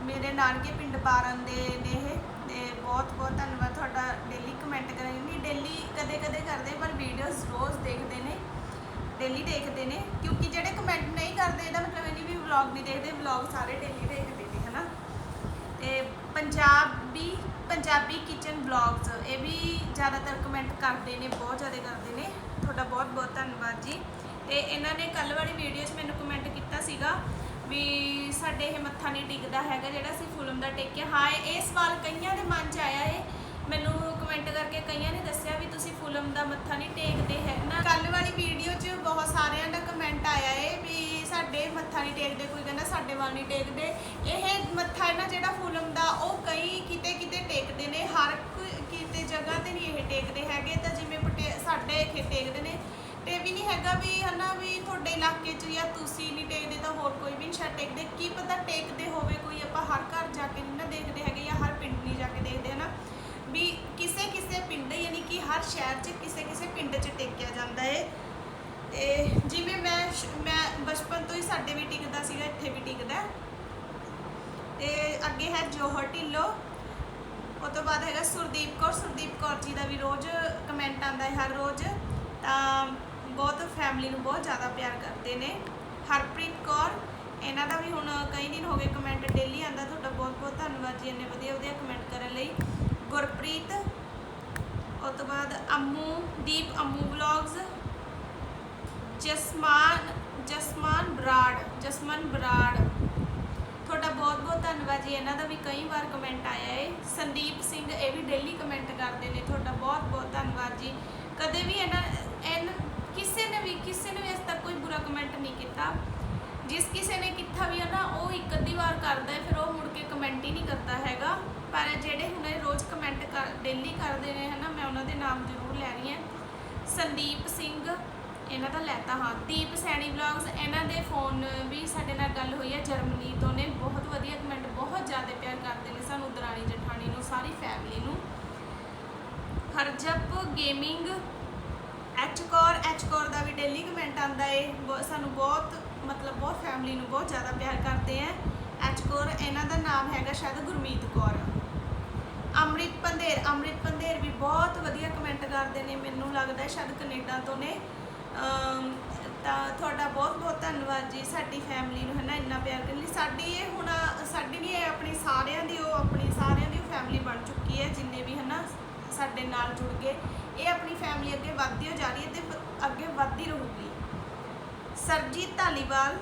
ਮੇਰੇ ਨਾਨਕੇ ਪਿੰਡ ਪਾਰਨ ਦੇ ਨੇ ਇਹ, ਤੇ ਬਹੁਤ ਬਹੁਤ ਧੰਨਵਾਦ ਤੁਹਾਡਾ ਡੇਲੀ ਕਮੈਂਟ ਕਰਨ ਲਈ। ਡੇਲੀ ਕਦੇ ਕਦੇ ਕਰਦੇ, ਪਰ ਵੀਡੀਓਜ਼ ਰੋਜ਼ ਦੇਖਦੇ ਨੇ ਡੇਲੀ ਦੇਖਦੇ ਨੇ, ਕਿਉਂਕਿ ਜਿਹੜੇ ਕਮੈਂਟ ਨਹੀਂ ਕਰਦੇ, ਇਹਦਾ ਮਤਲਬ ਇਹ ਨਹੀਂ ਵੀ ਵਲੌਗ ਨਹੀਂ ਦੇਖਦੇ ਵਲੌਗ ਸਾਰੇ ਡੇਲੀ ਦੇਖਦੇ ਪੰਜਾਬੀ ਪੰਜਾਬੀ ਕਿਚਨ ਵਲੌਗਸ ਇਹ ਵੀ ਜ਼ਿਆਦਾਤਰ ਕਮੈਂਟ ਕਰਦੇ ਨੇ, ਬਹੁਤ ਜ਼ਿਆਦਾ ਕਰਦੇ ਨੇ। ਤੁਹਾਡਾ ਬਹੁਤ ਬਹੁਤ ਧੰਨਵਾਦ ਜੀ। ਤੇ ਇਹਨਾਂ ਨੇ ਕੱਲ ਵਾਲੀ ਵੀਡੀਓ 'ਚ ਮੈਨੂੰ ਕਮੈਂਟ ਕੀਤਾ ਸੀਗਾ ਵੀ ਸਾਡੇ ਇਹ ਮੱਥਾ ਨਹੀਂ ਟਿਕਦਾ ਹੈਗਾ, ਜਿਹੜਾ ਅਸੀਂ ਫੁਲਮ ਦਾ ਟੇਕਿਆ। ਹਾਂ, ਇਹ ਇਹ ਸਵਾਲ ਕਈਆਂ ਦੇ ਮਨ 'ਚ ਆਇਆ ਏ। ਮੈਨੂੰ ਕਮੈਂਟ ਕਰਕੇ ਕਈਆਂ ਨੇ ਦੱਸਿਆ ਵੀ ਤੁਸੀਂ ਫੁਲਮ ਦਾ ਮੱਥਾ ਨਹੀਂ ਟੇਕਦੇ ਹੈ ਨਾ ਕੱਲ ਵਾਲੀ ਵੀਡੀਓ 'ਚ ਬਹੁਤ ਸਾਰਿਆਂ ਦਾ ਕਮੈਂਟ ਆਇਆ ਏ ਵੀ ਸਾਡੇ ਮੱਥਾ ਨਹੀਂ ਟੇਕਦੇ, ਕੋਈ ਕਹਿੰਦਾ ਸਾਡੇ ਵੱਲ ਨਹੀਂ ਟੇਕਦੇ। ਇਹ ਮੱਥਾ ਹੈ ਨਾ ਜਿਹੜਾ ਫੁਲਮ ਦਾ, ਉਹ ਕਈ ਕਿਤੇ ਕਿਤੇ ਟੇਕਦੇ ਨੇ, ਹਰ ਕਿਤੇ ਜਗ੍ਹਾ ਤੇ ਨਹੀਂ ਇਹ ਟੇਕਦੇ ਹੈਗੇ। ਤਾਂ ਜਿਵੇਂ ਪਟੇ, ਸਾਡੇ ਇੱਥੇ ਟੇਕਦੇ ਨੇ। ਤੇ ਇਹ ਵੀ ਨਹੀਂ ਹੈਗਾ ਵੀ ਹਨਾ ਵੀ ਤੁਹਾਡੇ ਇਲਾਕੇ 'ਚ ਜਾਂ ਤੁਸੀਂ ਨਹੀਂ ਟੇਕਦੇ ਤਾਂ ਹੋਰ ਕੋਈ ਵੀ ਨਹੀਂ ਸ਼ਾਇਦ ਟੇਕਦੇ। ਕੀ ਪਤਾ ਟੇਕਦੇ ਹੋਵੇ ਕੋਈ, ਆਪਾਂ ਹਰ ਘਰ ਜਾ ਕੇ ਨਹੀਂ ਨਾ ਦੇਖਦੇ ਹੈਗੇ ਜਾਂ ਹਰ ਪਿੰਡ ਨਹੀਂ ਜਾ ਕੇ ਦੇਖਦੇ ਹਨਾ। ਵੀ ਕਿਸੇ ਕਿਸੇ ਪਿੰਡ ਯਾਨੀ ਕਿ ਹਰ ਸ਼ਹਿਰ 'ਚ ਕਿਸੇ ਕਿਸੇ ਪਿੰਡ 'ਚ ਟੇਕਿਆ ਜਾਂਦਾ ਹੈ ਤੇ ਜਿਵੇਂ ਮੈਂ ਮੈਂ ਬਚਪਨ ਤੋਂ ਹੀ ਸਾਡੇ ਵੀ ਟਿਕਦਾ ਸੀਗਾ, ਇੱਥੇ ਵੀ ਟਿਕਦਾ। ਹੈ। ਤੇ ਅੱਗੇ ਹੈ ਜੋਹਰ ਢਿੱਲੋਂ। ਉਹ ਤੋਂ ਬਾਅਦ ਹੈਗਾ ਸੁਰਦੀਪ ਕੌਰ ਸੁਰਦੀਪ ਕੌਰ ਜੀ ਦਾ ਵੀ ਰੋਜ਼ ਕਮੈਂਟ ਆਉਂਦਾ ਹੈ ਹਰ ਰੋਜ਼। ਤਾਂ ਬਹੁਤ ਫੈਮਿਲੀ ਨੂੰ ਬਹੁਤ ਜ਼ਿਆਦਾ ਪਿਆਰ ਕਰਦੇ ਨੇ। ਹਰਪ੍ਰੀਤ ਕੌਰ, ਇਹਨਾਂ ਦਾ ਵੀ ਹੁਣ ਕਈ ਦਿਨ ਹੋ ਗਏ ਕਮੈਂਟ ਡੇਲੀ ਆਉਂਦਾ। ਤੁਹਾਡਾ ਬਹੁਤ ਬਹੁਤ ਧੰਨਵਾਦ ਜੀ ਇੰਨੇ ਵਧੀਆ ਵਧੀਆ ਕਮੈਂਟ ਕਰਨ ਲਈ। ਗੁਰਪ੍ਰੀਤ, ਉਹ ਤੋਂ ਬਾਅਦ ਅੰਮੂ, ਦੀਪ ਅੰਮੂ ਵਲੌਗਸ ਜਸਮਾਨ ਜਸਮਾਨ ਬਰਾੜ, ਜਸਮਨ ਬਰਾੜ। ਤੁਹਾਡਾ ਬਹੁਤ ਬਹੁਤ ਧੰਨਵਾਦ ਜੀ। ਇਹਨਾਂ ਦਾ ਵੀ ਕਈ ਵਾਰ ਕਮੈਂਟ ਆਇਆ ਹੈ ਸੰਦੀਪ ਸਿੰਘ, ਇਹ ਵੀ ਡੇਲੀ ਕਮੈਂਟ ਕਰਦੇ ਨੇ। ਤੁਹਾਡਾ ਬਹੁਤ ਬਹੁਤ ਧੰਨਵਾਦ ਜੀ। ਕਦੇ ਵੀ ਇਹਨਾਂ ਐਨ ਕਿਸੇ ਨੇ ਵੀ, ਕਿਸੇ ਨੇ ਵੀ ਇਸ ਤੱਕ ਕੋਈ ਬੁਰਾ ਕਮੈਂਟ ਨਹੀਂ ਕੀਤਾ। ਜਿਸ ਕਿਸੇ ਨੇ ਕੀਤਾ ਵੀ ਹੈ ਨਾ, ਉਹ ਇੱਕ ਅੱਧੀ ਵਾਰ ਕਰਦਾ ਹੈ ਫਿਰ ਉਹ ਮੁੜ ਕੇ ਕਮੈਂਟ ਹੀ ਨਹੀਂ ਕਰਦਾ ਹੈਗਾ। ਪਰ ਜਿਹੜੇ ਹੁਣ ਰੋਜ਼ ਕਮੈਂਟ ਕਰ ਡੇਲੀ ਕਰਦੇ ਨੇ, ਹਨਾ, ਮੈਂ ਉਹਨਾਂ ਦੇ ਨਾਮ ਜ਼ਰੂਰ ਲੈ ਰਹੀ ਹਾਂ ਸੰਦੀਪ ਸਿੰਘ ਇਹਨਾਂ ਦਾ ਲੈਤਾ, ਹਾਂ। ਦੀਪ ਸੈਣੀ ਵਲੌਗਸ, ਇਹਨਾਂ ਦੇ ਫੋਨ ਵੀ ਸਾਡੇ ਨਾਲ ਗੱਲ ਹੋਈ ਹੈ ਜਰਮਨੀ ਤੋਂ ਨੇ। ਬਹੁਤ ਵਧੀਆ ਕਮੈਂਟ, ਬਹੁਤ ਜ਼ਿਆਦਾ ਪਿਆਰ ਕਰਦੇ ਨੇ ਸਾਨੂੰ ਦਰਾਣੀ ਜਠਾਣੀ ਨੂੰ, ਸਾਰੀ ਫੈਮਿਲੀ ਨੂੰ। Harjap gaming H Kaur H Kaur ਦਾ ਵੀ ਡੇਲੀ ਕਮੈਂਟ ਆਂਦਾ ਏ। ਬਹੁਤ- ਸਾਨੂੰ ਬਹੁਤ, ਮਤਲਬ ਬਹੁਤ ਫੈਮਿਲੀ ਨੂੰ ਬਹੁਤ ਜ਼ਿਆਦਾ ਪਿਆਰ ਕਰਦੇ ਆ। ਐਚ ਕੌਰ ਇਹਨਾਂ ਦਾ ਨਾਮ ਹੈਗਾ ਸ਼ਾਇਦ ਗੁਰਮੀਤ ਕੌਰ। ਅੰਮ੍ਰਿਤ ਪੰਧੇਰ ਅੰਮ੍ਰਿਤ ਪੰਧੇਰ ਵੀ ਬਹੁਤ ਵਧੀਆ ਕਮੈਂਟ ਕਰਦੇ ਨੇ, ਮੈਨੂੰ ਲੱਗਦਾ ਸ਼ਾਇਦ ਕੈਨੇਡਾ ਤੋਂ ਨੇ। ਅਮ, ਤਾਂ ਤੁਹਾਡਾ ਬਹੁਤ ਬਹੁਤ ਧੰਨਵਾਦ ਜੀ ਸਾਡੀ ਫੈਮਿਲੀ ਨੂੰ ਹਨਾ ਇੰਨਾ ਪਿਆਰ ਕਰਨ ਲਈ। ਸਾਡੀ ਇਹ ਹੁਣ ਸਾਡੀ ਵੀ ਇਹ ਆਪਣੀ ਸਾਰਿਆਂ ਦੀ ਉਹ ਆਪਣੀ ਸਾਰਿਆਂ ਦੀ ਫੈਮਿਲੀ ਬਣ ਚੁੱਕੀ ਹੈ ਜਿੰਨੇ ਵੀ ਹਨਾ ਸਾਡੇ ਨਾਲ ਜੁੜ ਗਏ। ਇਹ ਆਪਣੀ ਫੈਮਿਲੀ ਅੱਗੇ ਵੱਧਦੀ ਹੋ ਜਾ ਰਹੀ ਹੈ ਤੇ ਵ- ਅੱਗੇ ਵੱਧਦੀ ਰਹੂਗੀ। ਸਰਜੀਤ ਧਾਲੀਵਾਲ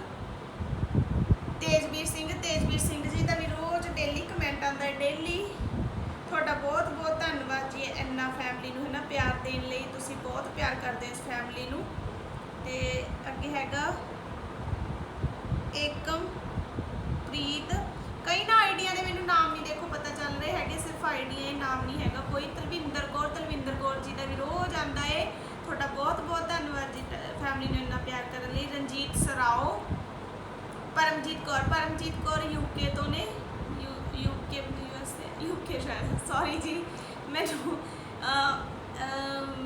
ਤੇਜਵੀਰ ਸਿੰਘ ਤੇਜਵੀਰ ਸਿੰਘ ਜੀ ਦਾ ਵੀ ਰੋਜ਼ ਡੇਲੀ ਕਮੈਂਟ ਆਉਂਦਾ ਹੈ ਡੇਲੀ ਤੁਹਾਡਾ ਬਹੁਤ ਬਹੁਤ ਧੰਨਵਾਦ ਜੀ ਇੰਨਾ ਫੈਮਿਲੀ ਨੂੰ ਹੈ ਨਾ ਪਿਆਰ ਦੇਣ ਲਈ। ਤੁਸੀਂ ਬਹੁਤ ਪਿਆਰ ਕਰਦੇ ਹੋ ਇਸ ਫੈਮਿਲੀ ਨੂੰ। ਤੇ ਅੱਗੇ ਹੈਗਾ ਏਕਮ ਪ੍ਰੀਤ। ਕਈ ਨਾ ਆਈਡੀਆ ਦੇ ਮੈਨੂੰ ਨਾਮ ਨਹੀਂ ਦੇਖੋ ਪਤਾ ਚੱਲ ਰਹੇ ਹੈਗੇ ਸਿਰਫ ਆਈਡੀਆ ਇਹ ਨਾਮ ਨਹੀਂ ਹੈਗਾ। ਕੋਈ ਤਲਵਿੰਦਰ ਕੌਰ ਤਲਵਿੰਦਰ ਕੌਰ ਜੀ ਦਾ ਵੀ ਰੋਜ਼ ਆਂਦਾ ਏ। ਤੁਹਾਡਾ ਬਹੁਤ ਬਹੁਤ ਧੰਨਵਾਦ ਜੀ ਫੈਮਿਲੀ ਨੂੰ ਇੰਨਾ ਪਿਆਰ ਕਰਨ ਲਈ। ਰਣਜੀਤ ਸਰਾਓ ਪਰਮਜੀਤ ਕੌਰ। ਪਰਮਜੀਤ ਕੌਰ ਯੂਕੇ ਤੋਂ ਨੇ। ਯੂਕੇ ਯੂਐਸਏ ਯੂਕੇ ਸ਼ਾਇਦ ਸੌਰੀ ਜੀ। ਮੈਨੂੰ ਅਹ,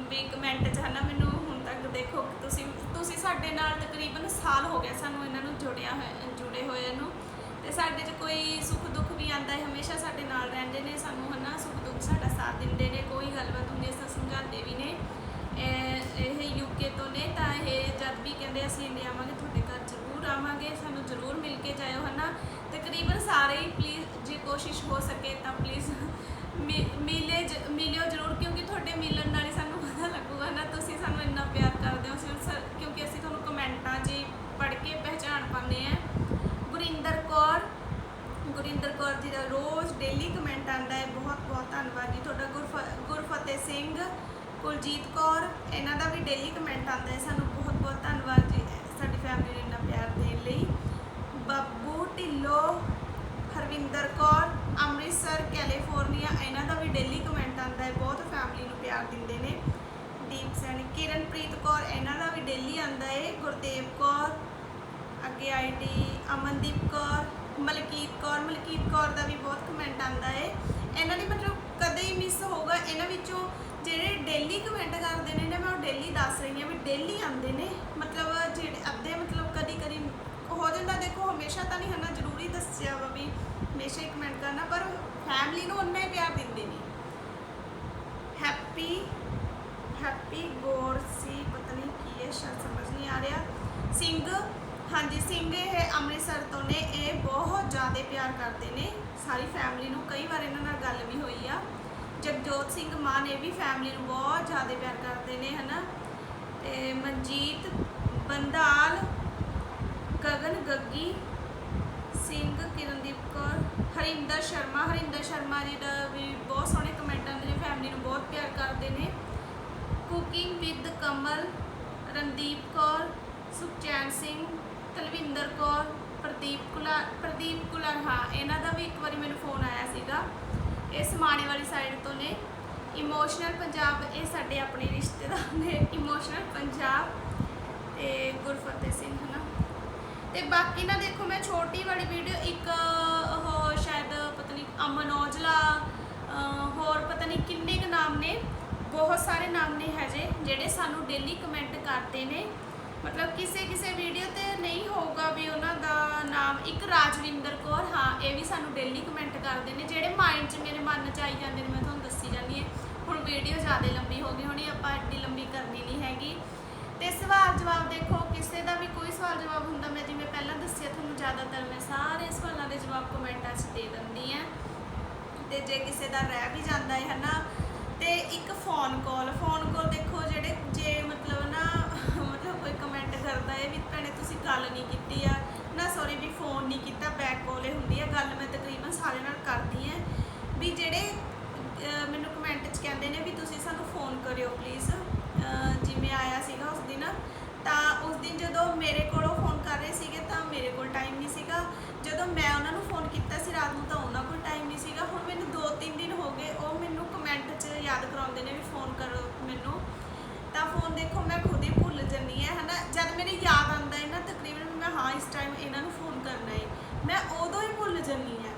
ਵੀ ਕਮੈਂਟ 'ਚ ਮੈਨੂੰ ਤੱਕ ਦੇਖੋ ਤੁਸੀਂ ਤੁਸੀਂ ਸਾਡੇ ਨਾਲ ਤਕਰੀਬਨ ਸਾਲ ਹੋ ਗਿਆ ਸਾਨੂੰ ਇਹਨਾਂ ਨੂੰ ਜੁੜਿਆ ਹੋਇਆ ਜੁੜੇ ਹੋਏ ਨੂੰ। ਤੇ ਸਾਡੇ 'ਚ ਕੋਈ ਸੁੱਖ ਦੁੱਖ ਵੀ ਆਂਦਾ ਹੈ, ਹਮੇਸ਼ਾ ਸਾਡੇ ਨਾਲ ਰਹਿੰਦੇ ਨੇ, ਸਾਨੂੰ ਹਨਾ ਸੁੱਖ ਦੁੱਖ ਸਾਡਾ ਸਾਥ ਦਿੰਦੇ ਨੇ, ਕੋਈ ਗੱਲਬਾਤ ਹੁੰਦੀ ਹੈ ਸਮਝਾਉਂਦੇ ਵੀ ਨੇ। ਇਹ ਯੂਕੇ ਤੋਂ ਨੇ, ਤਾਂ ਇਹ ਜਦ ਵੀ ਕਹਿੰਦੇ ਅਸੀਂ ਇੰਡੀਆ ਆਵਾਂਗੇ, ਤੁਹਾਡੇ ਘਰ ਜ਼ਰੂਰ ਆਵਾਂਗੇ, ਸਾਨੂੰ ਜ਼ਰੂਰ ਮਿਲ ਕੇ ਜਾਇਓ ਹਨਾ। ਤਕਰੀਬਨ ਸਾਰੇ ਹੀ ਪਲੀਜ਼ ਜੇ ਕੋਸ਼ਿਸ਼ ਹੋ ਸਕੇ ਤਾਂ ਪਲੀਜ਼ ਮਿਲੇ ਜ- ਮਿਲਿਓ ਜ਼ਰੂਰ, ਕਿਉਂਕਿ ਤੁਹਾਡੇ ਮਿਲਣ ਨਾਲ ਹੀ ਸਾਨੂੰ ਪਤਾ ਲੱਗੂਗਾ ਨਾ, ਤੁਸੀਂ ਸਾਨੂੰ ਇੰਨਾ ਪਿਆਰ ਕਰਦੇ ਹੋ ਸਿਰ- ਸਰ, ਕਿਉਂਕਿ ਅਸੀਂ ਤੁਹਾਨੂੰ ਕਮੈਂਟਾਂ 'ਚ ਪੜ੍ਹ ਕੇ ਪਹਿਚਾਣ ਪਾਉਂਦੇ ਆ ਗੁਰਿੰਦਰ ਕੌਰ ਗੁਰਿੰਦਰ ਕੌਰ ਜੀ ਦਾ ਰੋਜ਼ ਡੇਲੀ ਕਮੈਂਟ ਆਉਂਦਾ ਹੈ। ਬਹੁਤ ਬਹੁਤ ਧੰਨਵਾਦ ਜੀ ਤੁਹਾਡਾ। ਗੁਰਫ- ਗੁਰਫਤਿਹ ਸਿੰਘ, ਕੁਲਜੀਤ ਕੌਰ, ਇਹਨਾਂ ਦਾ ਵੀ ਡੇਲੀ ਕਮੈਂਟ ਆਉਂਦਾ ਹੈ। ਸਾਨੂੰ ਬਹੁਤ ਬਹੁਤ ਧੰਨਵਾਦ ਜੀ, ਸਾਡੀ ਫੈਮਿਲੀ ਨੂੰ ਇੰਨਾ ਪਿਆਰ ਦੇਣ ਲਈ। ਬੱਬੂ ਢਿੱਲੋਂ, ਹਰਵਿੰਦਰ ਕੌਰ, ਅੰਮ੍ਰਿਤਸਰ ਕੈਲੀਫੋਰਨੀਆ ਇਹਨਾਂ ਦਾ ਵੀ ਡੇਲੀ ਕਮੈਂਟ ਆਉਂਦਾ ਹੈ। ਬਹੁਤ ਫੈਮਿਲੀ ਨੂੰ ਪਿਆਰ ਦਿੰਦੇ ਨੇ। ਦੀਪ ਸੈਣੀ, ਕਿਰਨਪ੍ਰੀਤ ਕੌਰ, ਇਹਨਾਂ ਦਾ ਵੀ ਡੇਲੀ ਆਉਂਦਾ ਏ। ਗੁਰਦੇਵ ਕੌਰ, ਅੱਗੇ ਆਈਡੀ ਅਮਨਦੀਪ ਕੌਰ, ਮਲਕੀਤ ਕੌਰ ਮਲਕੀਤ ਕੌਰ ਦਾ ਵੀ ਬਹੁਤ ਕਮੈਂਟ ਆਉਂਦਾ ਏ। ਇਹਨਾਂ ਦੀ ਮਤਲਬ ਕਦੇ ਹੀ ਮਿਸ ਹੋਊਗਾ। ਇਹਨਾਂ ਵਿੱਚੋਂ ਜਿਹੜੇ ਡੇਲੀ ਕਮੈਂਟ ਕਰਦੇ ਨੇ ਨਾ ਮੈਂ ਉਹ ਡੇਲੀ ਦੱਸ ਰਹੀ ਹਾਂ ਵੀ ਡੇਲੀ ਆਉਂਦੇ ਨੇ। ਮਤਲਬ ਜਿਹੜੇ ਅੱਧੇ ਮਤਲਬ ਕਦੀ ਕਦੀ ਹੋ ਜਾਂਦਾ। ਦੇਖੋ, ਹਮੇਸ਼ਾ ਤਾਂ ਨਹੀਂ ਹਨਾ ਜ਼ਰੂਰੀ ਦੱਸਿਆ ਵਾ ਵੀ ਹਮੇਸ਼ਾ ਹੀ ਕਮੈਂਟ ਕਰਨਾ, ਪਰ ਫੈਮਿਲੀ ਨੂੰ ਉਨਾ ਹੀ ਪਿਆਰ ਦਿੰਦੇ ਨੇ। ਹੈਪੀ ਹੈਪੀ ਗੋਰ ਸੀ, ਪਤਾ ਨਹੀਂ ਕੀ ਹੈ, ਸ਼ਾਇਦ ਸਮਝ ਨਹੀਂ ਆ ਰਿਹਾ। ਸਿੰਘ, ਹਾਂਜੀ, ਸਿੰਘ ਇਹ ਅੰਮ੍ਰਿਤਸਰ ਤੋਂ ਨੇ, ਇਹ ਬਹੁਤ ਜ਼ਿਆਦਾ ਪਿਆਰ ਕਰਦੇ ਨੇ। ਸਾਰੀ ਫੈਮਿਲੀ ਨੂੰ ਕਈ ਵਾਰ ਇਹਨਾਂ ਨਾਲ ਗੱਲ ਵੀ ਹੋਈ ਆ। ਜਗਜੋਤ ਸਿੰਘ ਮਾਨ ਇਹ ਵੀ ਫੈਮਿਲੀ ਨੂੰ ਬਹੁਤ ਜ਼ਿਆਦਾ ਪਿਆਰ ਕਰਦੇ ਨੇ, ਹਨਾ? ਤੇ ਮਨਜੀਤ, ਬੰਦਾਲ, ਗਗਨ ਗੱਗੀ, ਸਿੰਘ ਕਿਰਨਦੀਪ ਕੌਰ, ਹਰਿੰਦਰ ਸ਼ਰਮਾ। ਹਰਿੰਦਰ ਸ਼ਰਮਾ ਜੀ ਦਾ ਵੀ ਬਹੁਤ ਸੋਹਣੇ ਕਮੈਂਟ ਆਉਂਦੇ ਨੇ ਫੈਮਿਲੀ ਨੂੰ ਬਹੁਤ ਪਿਆਰ ਕਰਦੇ ਨੇ। ਕੁਕਿੰਗ ਵਿਦ ਕਮਲ ਰਣਦੀਪ ਕੌਰ ਸੁਖਚੈਨ ਸਿੰਘ ਤਲਵਿੰਦਰ ਕੌਰ ਪ੍ਰਦੀਪ ਕੁਲਾ ਪ੍ਰਦੀਪ ਕੁਲਰ ਹਾਂ ਇਹਨਾਂ ਦਾ ਵੀ ਇੱਕ ਵਾਰੀ ਮੈਨੂੰ ਫੋਨ ਆਇਆ ਸੀਗਾ। ਇਹ ਸਮਾਣੇ ਵਾਲੀ ਸਾਈਡ ਤੋਂ ਨੇ। ਇਮੋਸ਼ਨਲ ਪੰਜਾਬ, ਇਹ ਸਾਡੇ ਆਪਣੇ ਰਿਸ਼ਤੇਦਾਰ ਨੇ। ਇਮੋਸ਼ਨਲ ਪੰਜਾਬ ਤੇ ਗੁਰਫਤਿਹ ਸਿੰਘ, ਹਨਾ। ਤੇ ਬਾਕੀ ਨਾ ਦੇਖੋ, ਮੈਂ ਛੋਟੀ ਵਾਲੀ ਵੀਡੀਓ ਇੱਕ ਉਹ ਸ਼ਾਇਦ ਪਤਾ ਨਹੀਂ, ਅਮਨ ਔਜਲਾ ਹੋਰ ਪਤਾ ਨਹੀਂ ਕਿ ਬਹੁਤ ਸਾਰੇ ਨਾਮ ਨੇ ਹਜੇ ਜਿਹੜੇ ਸਾਨੂੰ ਡੇਲੀ ਕਮੈਂਟ ਕਰਦੇ ਨੇ। ਮਤਲਬ ਕਿਸੇ ਕਿਸੇ ਵੀਡੀਓ ਤੇ ਨਹੀਂ ਹੋਊਗਾ ਵੀ ਉਹਨਾਂ ਦਾ ਨਾਮ। ਇੱਕ ਰਾਜਵਿੰਦਰ ਕੌਰ, ਹਾਂ, ਇਹ ਵੀ ਸਾਨੂੰ ਡੇਲੀ ਕਮੈਂਟ ਕਰਦੇ ਨੇ, ਜਿਹੜੇ ਮਾਈਂਡ 'ਚ ਮੇਰੇ ਮਨ 'ਚ ਆਈ ਜਾਂਦੇ ਨੇ, ਮੈਂ ਤੁਹਾਨੂੰ ਦੱਸੀ ਜਾਂਦੀ ਹਾਂ। ਹੁਣ ਵੀਡੀਓ ਜ਼ਿਆਦਾ ਲੰਬੀ ਹੋ ਗਈ ਹੋਣੀ, ਆਪਾਂ ਐਡੀ ਲੰਬੀ ਕਰਨੀ ਨਹੀਂ ਹੈਗੀ। ਤੇ ਸਵਾਲ ਜਵਾਬ ਦੇਖੋ, ਕਿਸੇ ਦਾ ਵੀ ਕੋਈ ਸਵਾਲ ਜਵਾਬ ਹੁੰਦਾ, ਮੈਂ ਜਿਵੇਂ ਪਹਿਲਾਂ ਦੱਸਿਆ, ਤੁਹਾਨੂੰ ਜ਼ਿਆਦਾਤਰ ਮੈਂ ਸਾਰੇ ਸਵਾਲਾਂ ਦੇ ਜਵਾਬ ਕਮੈਂਟਾਂ 'ਚ ਦੇ ਦਿੰਦੀ ਆ ਤੇ ਜੇ ਕਿਸੇ ਦਾ ਰਹਿ ਵੀ ਜਾਂਦਾ ਹੈ ਹਨਾ ਤੇ ਇੱਕ ਫੋਨ ਕਾਲ ਫੋਨ ਕਾਲ ਦੇਖੋ ਜਿਹੜੇ ਜੇ ਮਤਲਬ ਨਾ, ਮਤਲਬ ਕੋਈ ਕਮੈਂਟ ਕਰਦਾ ਹੈ ਵੀ ਭੈਣੇ ਤੁਸੀਂ ਗੱਲ ਨਹੀਂ ਕੀਤੀ ਆ, ਨਾ ਸੌਰੀ ਵੀ ਫੋਨ ਨਹੀਂ ਕੀਤਾ ਬੈਕ ਕਾਲ ਹੀ ਹੁੰਦੀ ਆ, ਗੱਲ ਮੈਂ ਤਕਰੀਬਨ ਸਾਰੇ ਨਾਲ ਕਰਦੀ ਆ ਵੀ ਜਿਹੜੇ ਮੈਨੂੰ ਕਮੈਂਟ 'ਚ ਕਹਿੰਦੇ ਨੇ ਵੀ ਤੁਸੀਂ ਸਾਨੂੰ ਫੋਨ ਕਰਿਓ ਪਲੀਜ਼ ਜਿਵੇਂ ਆਇਆ ਸੀਗਾ ਉਸ ਦਿਨ, ਤਾਂ ਉਸ ਦਿਨ ਜਦੋਂ ਮੇਰੇ ਕੋਲੋਂ ਫੋਨ ਕਰ ਰਹੇ ਸੀਗੇ ਤਾਂ ਮੇਰੇ ਕੋਲ ਟਾਈਮ ਨਹੀਂ ਸੀਗਾ, ਜਦੋਂ ਮੈਂ ਉਹਨਾਂ ਨੂੰ ਫੋਨ ਕੀਤਾ ਸੀ ਰਾਤ ਨੂੰ ਤਾਂ ਉਹਨਾਂ ਕੋਲ ਟਾਈਮ ਨਹੀਂ ਸੀਗਾ, ਹੁਣ ਮੈਨੂੰ 2-3 ਦਿਨ ਹੋ ਗਏ, ਉਹ ਮੈਨੂੰ 'ਚ ਯਾਦ ਕਰਾਉਂਦੇ ਨੇ ਵੀ ਫੋਨ ਕਰੋ ਮੈਨੂੰ। ਤਾਂ ਫੋਨ ਦੇਖੋ, ਮੈਂ ਖੁਦ ਹੀ ਭੁੱਲ ਜੰਨੀ ਹੈ, ਹਨਾ? ਜਦ ਮੈਨੂੰ ਯਾਦ ਆਉਂਦਾ ਹੈ ਨਾ, ਤਕਰੀਬਨ ਮੈਂ, ਹਾਂ, ਇਸ ਟਾਈਮ ਇਹਨਾਂ ਨੂੰ ਫੋਨ ਕਰਨਾ ਹੈ। ਮੈਂ ਉਦੋਂ ਹੀ ਭੁੱਲ ਜੰਨੀ ਹੈ।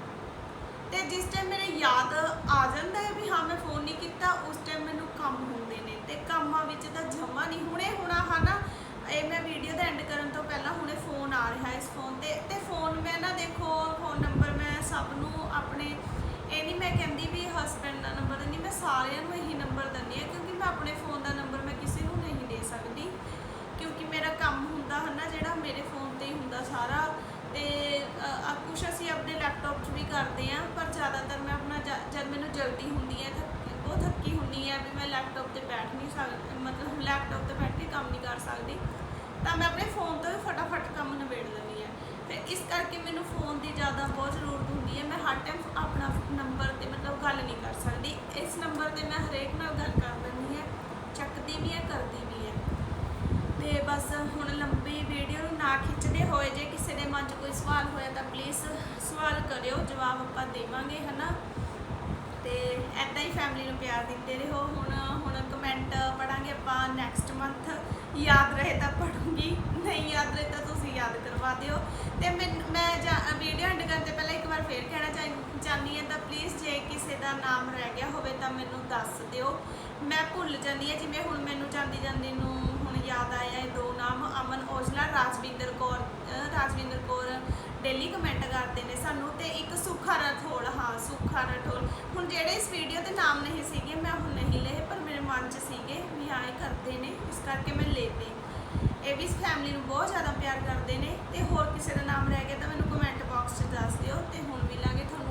ਤੇ ਜਿਸ ਟਾਈਮ ਮੇਰੇ ਯਾਦ ਆ ਜਾਂਦਾ ਹੈ ਵੀ ਹਾਂ, ਮੈਂ ਫੋਨ ਨਹੀਂ ਕੀਤਾ, ਉਸ ਟਾਈਮ ਮੈਨੂੰ ਕੰਮ ਹੁੰਦੇ ਨੇ। ਤੇ ਕੰਮਾਂ ਵਿੱਚ ਤਾਂ ਜਮਾ ਨਹੀਂ। ਹੁਣੇ, ਹੋਣਾ, ਹਨਾ? ਇਹ ਮੈਂ ਵੀਡੀਓ ਦਾ ਐਂਡ ਕਰਨ ਤੋਂ ਪਹਿਲਾਂ ਹੁਣੇ ਫੋਨ ਆ ਰਿਹਾ ਇਸ ਫੋਨ ਤੇ। ਤੇ ਫੋਨ ਮੈਂ ਨਾ ਦੇਖੋ ਫੋਨ ਨੰਬਰ ਮੈਂ ਸਭ ਨੂੰ ਆਪਣੇ ਨਹੀਂ ਮੈਂ ਕਹਿੰਦੀ ਵੀ ਹਸਬੰਡ ਦਾ ਨੰਬਰ ਨਹੀਂ ਮੈਂ ਸਾਰਿਆਂ ਨੂੰ ਇਹੀ ਨੰਬਰ ਦਿੰਦੀ ਆ ਕਿਉਂਕਿ ਮੈਂ ਆਪਣੇ ਫੋਨ ਦਾ ਨੰਬਰ ਮੈਂ ਕਿਸੇ ਨੂੰ ਨਹੀਂ ਦੇ ਸਕਦੀ। ਕਿਉਂਕਿ ਮੇਰਾ ਕੰਮ ਹੁੰਦਾ ਹਨਾ ਜਿਹੜਾ ਮੇਰੇ ਫੋਨ ਤੇ ਹੀ ਹੁੰਦਾ ਸਾਰਾ। ਤੇ ਅ, ਕੁਛ ਅਸੀਂ ਆਪਣੇ ਲੈਪਟਾਪ 'ਚ ਵੀ ਕਰਦੇ ਆ ਪਰ ਜ਼ਿਆਦਾਤਰ ਮੈਂ ਆਪਣਾ ਜ- ਜਦ ਮੈਨੂੰ ਜਲਦੀ ਹੁੰਦੀ ਹੈ ਤਾਂ ਬਹੁਤ ਥੱਕੀ ਹੁੰਦੀ ਹੈ ਵੀ ਮੈਂ ਲੈਪਟਾਪ ਤੇ ਬੈਠ ਨਹੀਂ ਸਕਦੀ ਮਤਲਬ ਲੈਪਟਾਪ ਤੇ ਬੈਠ ਕੇ ਕੰਮ ਨਹੀਂ ਕਰ ਸਕਦੀ ਤਾਂ ਮੈਂ ਆਪਣੇ ਫੋਨ ਤੋਂ ਫਟਾਫਟ ਕੰਮ ਨਿਬੇੜ ਲੈਂਦੀ ਫਿਰ ਇਸ ਕਰਕੇ ਮੈਨੂੰ ਫੋਨ ਦੀ ਜ਼ਿਆਦਾ ਬਹੁਤ ਜ਼ਰੂਰਤ ਹੁੰਦੀ ਹੈ। ਮੈਂ ਹਰ ਟਾਈਮ ਆਪਣਾ ਨੰਬਰ ਤੇ ਮਤਲਬ ਗੱਲ ਨਹੀਂ ਕਰ ਸਕਦੀ। ਇਸ ਨੰਬਰ ਤੇ ਮੈਂ ਹਰੇਕ ਨਾਲ ਗੱਲ ਕਰ ਲੈਂਦੀ ਹਾਂ। ਚੱਕਦੀ ਵੀ ਹੈ, ਕਰਦੀ ਵੀ ਹੈ। ਤੇ ਬਸ ਹੁਣ ਲੰਬੀ ਵੀਡੀਓ ਨੂੰ ਨਾ ਖਿੱਚਦੇ ਹੋਏ ਜੇ ਕਿਸੇ ਦੇ ਮਨ 'ਚ ਕੋਈ ਸਵਾਲ ਹੋਇਆ ਤਾਂ ਪਲੀਜ਼ ਸਵਾਲ ਕਰਿਓ। ਜਵਾਬ ਆਪਾਂ ਦੇਵਾਂਗੇ, ਹਨਾ? ਤੇ ਐਦਾਂ ਹੀ ਫੈਮਿਲੀ ਨੂੰ ਪਿਆਰ ਦਿੰਦੇ ਰਹੋ। ਹੁਣ ਹੁਣ ਕਮੈਂਟ ਪੜਾਂਗੇ ਆਪਾਂ ਨੈਕਸਟ ਮੰਥ ਯਾਦ ਰਹੇ ਤਾਂ ਪੜੂੰਗੀ ਨਹੀਂ ਯਾਦ ਰਹੇ ਤਾਂ ਤੁਸੀਂ ਯਾਦ ਕਰਵਾ ਦਿਓ। ਤੇ ਮੈਨ- ਮੈਂ ਵੀਡੀਓ ਐਂਡ ਕਰਨ ਤੋਂ ਪਹਿਲਾਂ ਇੱਕ ਵਾਰ ਫੇਰ ਕਹਿਣਾ ਚਾਹ- ਚਾਹੁੰਦੀ ਹਾਂ ਤਾਂ ਪਲੀਜ਼ ਜੇ ਕਿਸੇ ਦਾ ਨਾਮ ਰਹਿ ਗਿਆ ਹੋਵੇ ਤਾਂ ਮੈਨੂੰ ਦੱਸ ਦਿਓ। ਮੈਂ ਭੁੱਲ ਜਾਂਦੀ ਹਾਂ, ਜਿਵੇਂ ਹੁਣ ਮੈਨੂੰ ਜਾਂਦੀ ਜਾਂਦੀ ਨੂੰ ਯਾਦ ਆਇਆ ਇਹ ਦੋ ਨਾਮ ਅਮਨ ਔਜਲਾ, ਰਾਜਵਿੰਦਰ ਕੌਰ ਰਾਜਵਿੰਦਰ ਕੌਰ ਡੇਲੀ ਕਮੈਂਟ ਕਰਦੇ ਨੇ ਸਾਨੂੰ ਤੇ ਇੱਕ ਸੁੱਖਾ ਰਠੋਲ, ਹਾਂ, ਸੁੱਖਾ ਰਠੋਲ। ਹੁਣ ਜਿਹੜੇ ਇਸ ਵੀਡੀਓ ਤੇ ਨਾਮ ਨਹੀਂ ਸੀਗੇ, ਮੈਂ ਹੁਣ ਨਹੀਂ ਲਏ, ਪਰ ਮੇਰੇ ਮਨ 'ਚ ਸੀਗੇ ਵੀ ਹਾਂ, ਇਹ ਕਰਦੇ ਨੇ, ਇਸ ਕਰਕੇ ਮੈਂ ਲੈ ਲਏ ਇਹ ਵੀ ਇਸ ਫੈਮਿਲੀ ਨੂੰ ਬਹੁਤ ਜ਼ਿਆਦਾ ਪਿਆਰ ਕਰਦੇ ਨੇ ਤੇ ਹੋਰ ਕਿਸੇ ਦਾ ਨਾਮ ਰਹਿ ਗਿਆ ਤਾਂ ਮੈਨੂੰ ਕਮੈਂਟ ਬਾਕਸ 'ਚ ਦੱਸ ਦਿਓ ਤੇ ਹੁਣ ਮਿਲਾਂਗੇ ਤੁਹਾਨੂੰ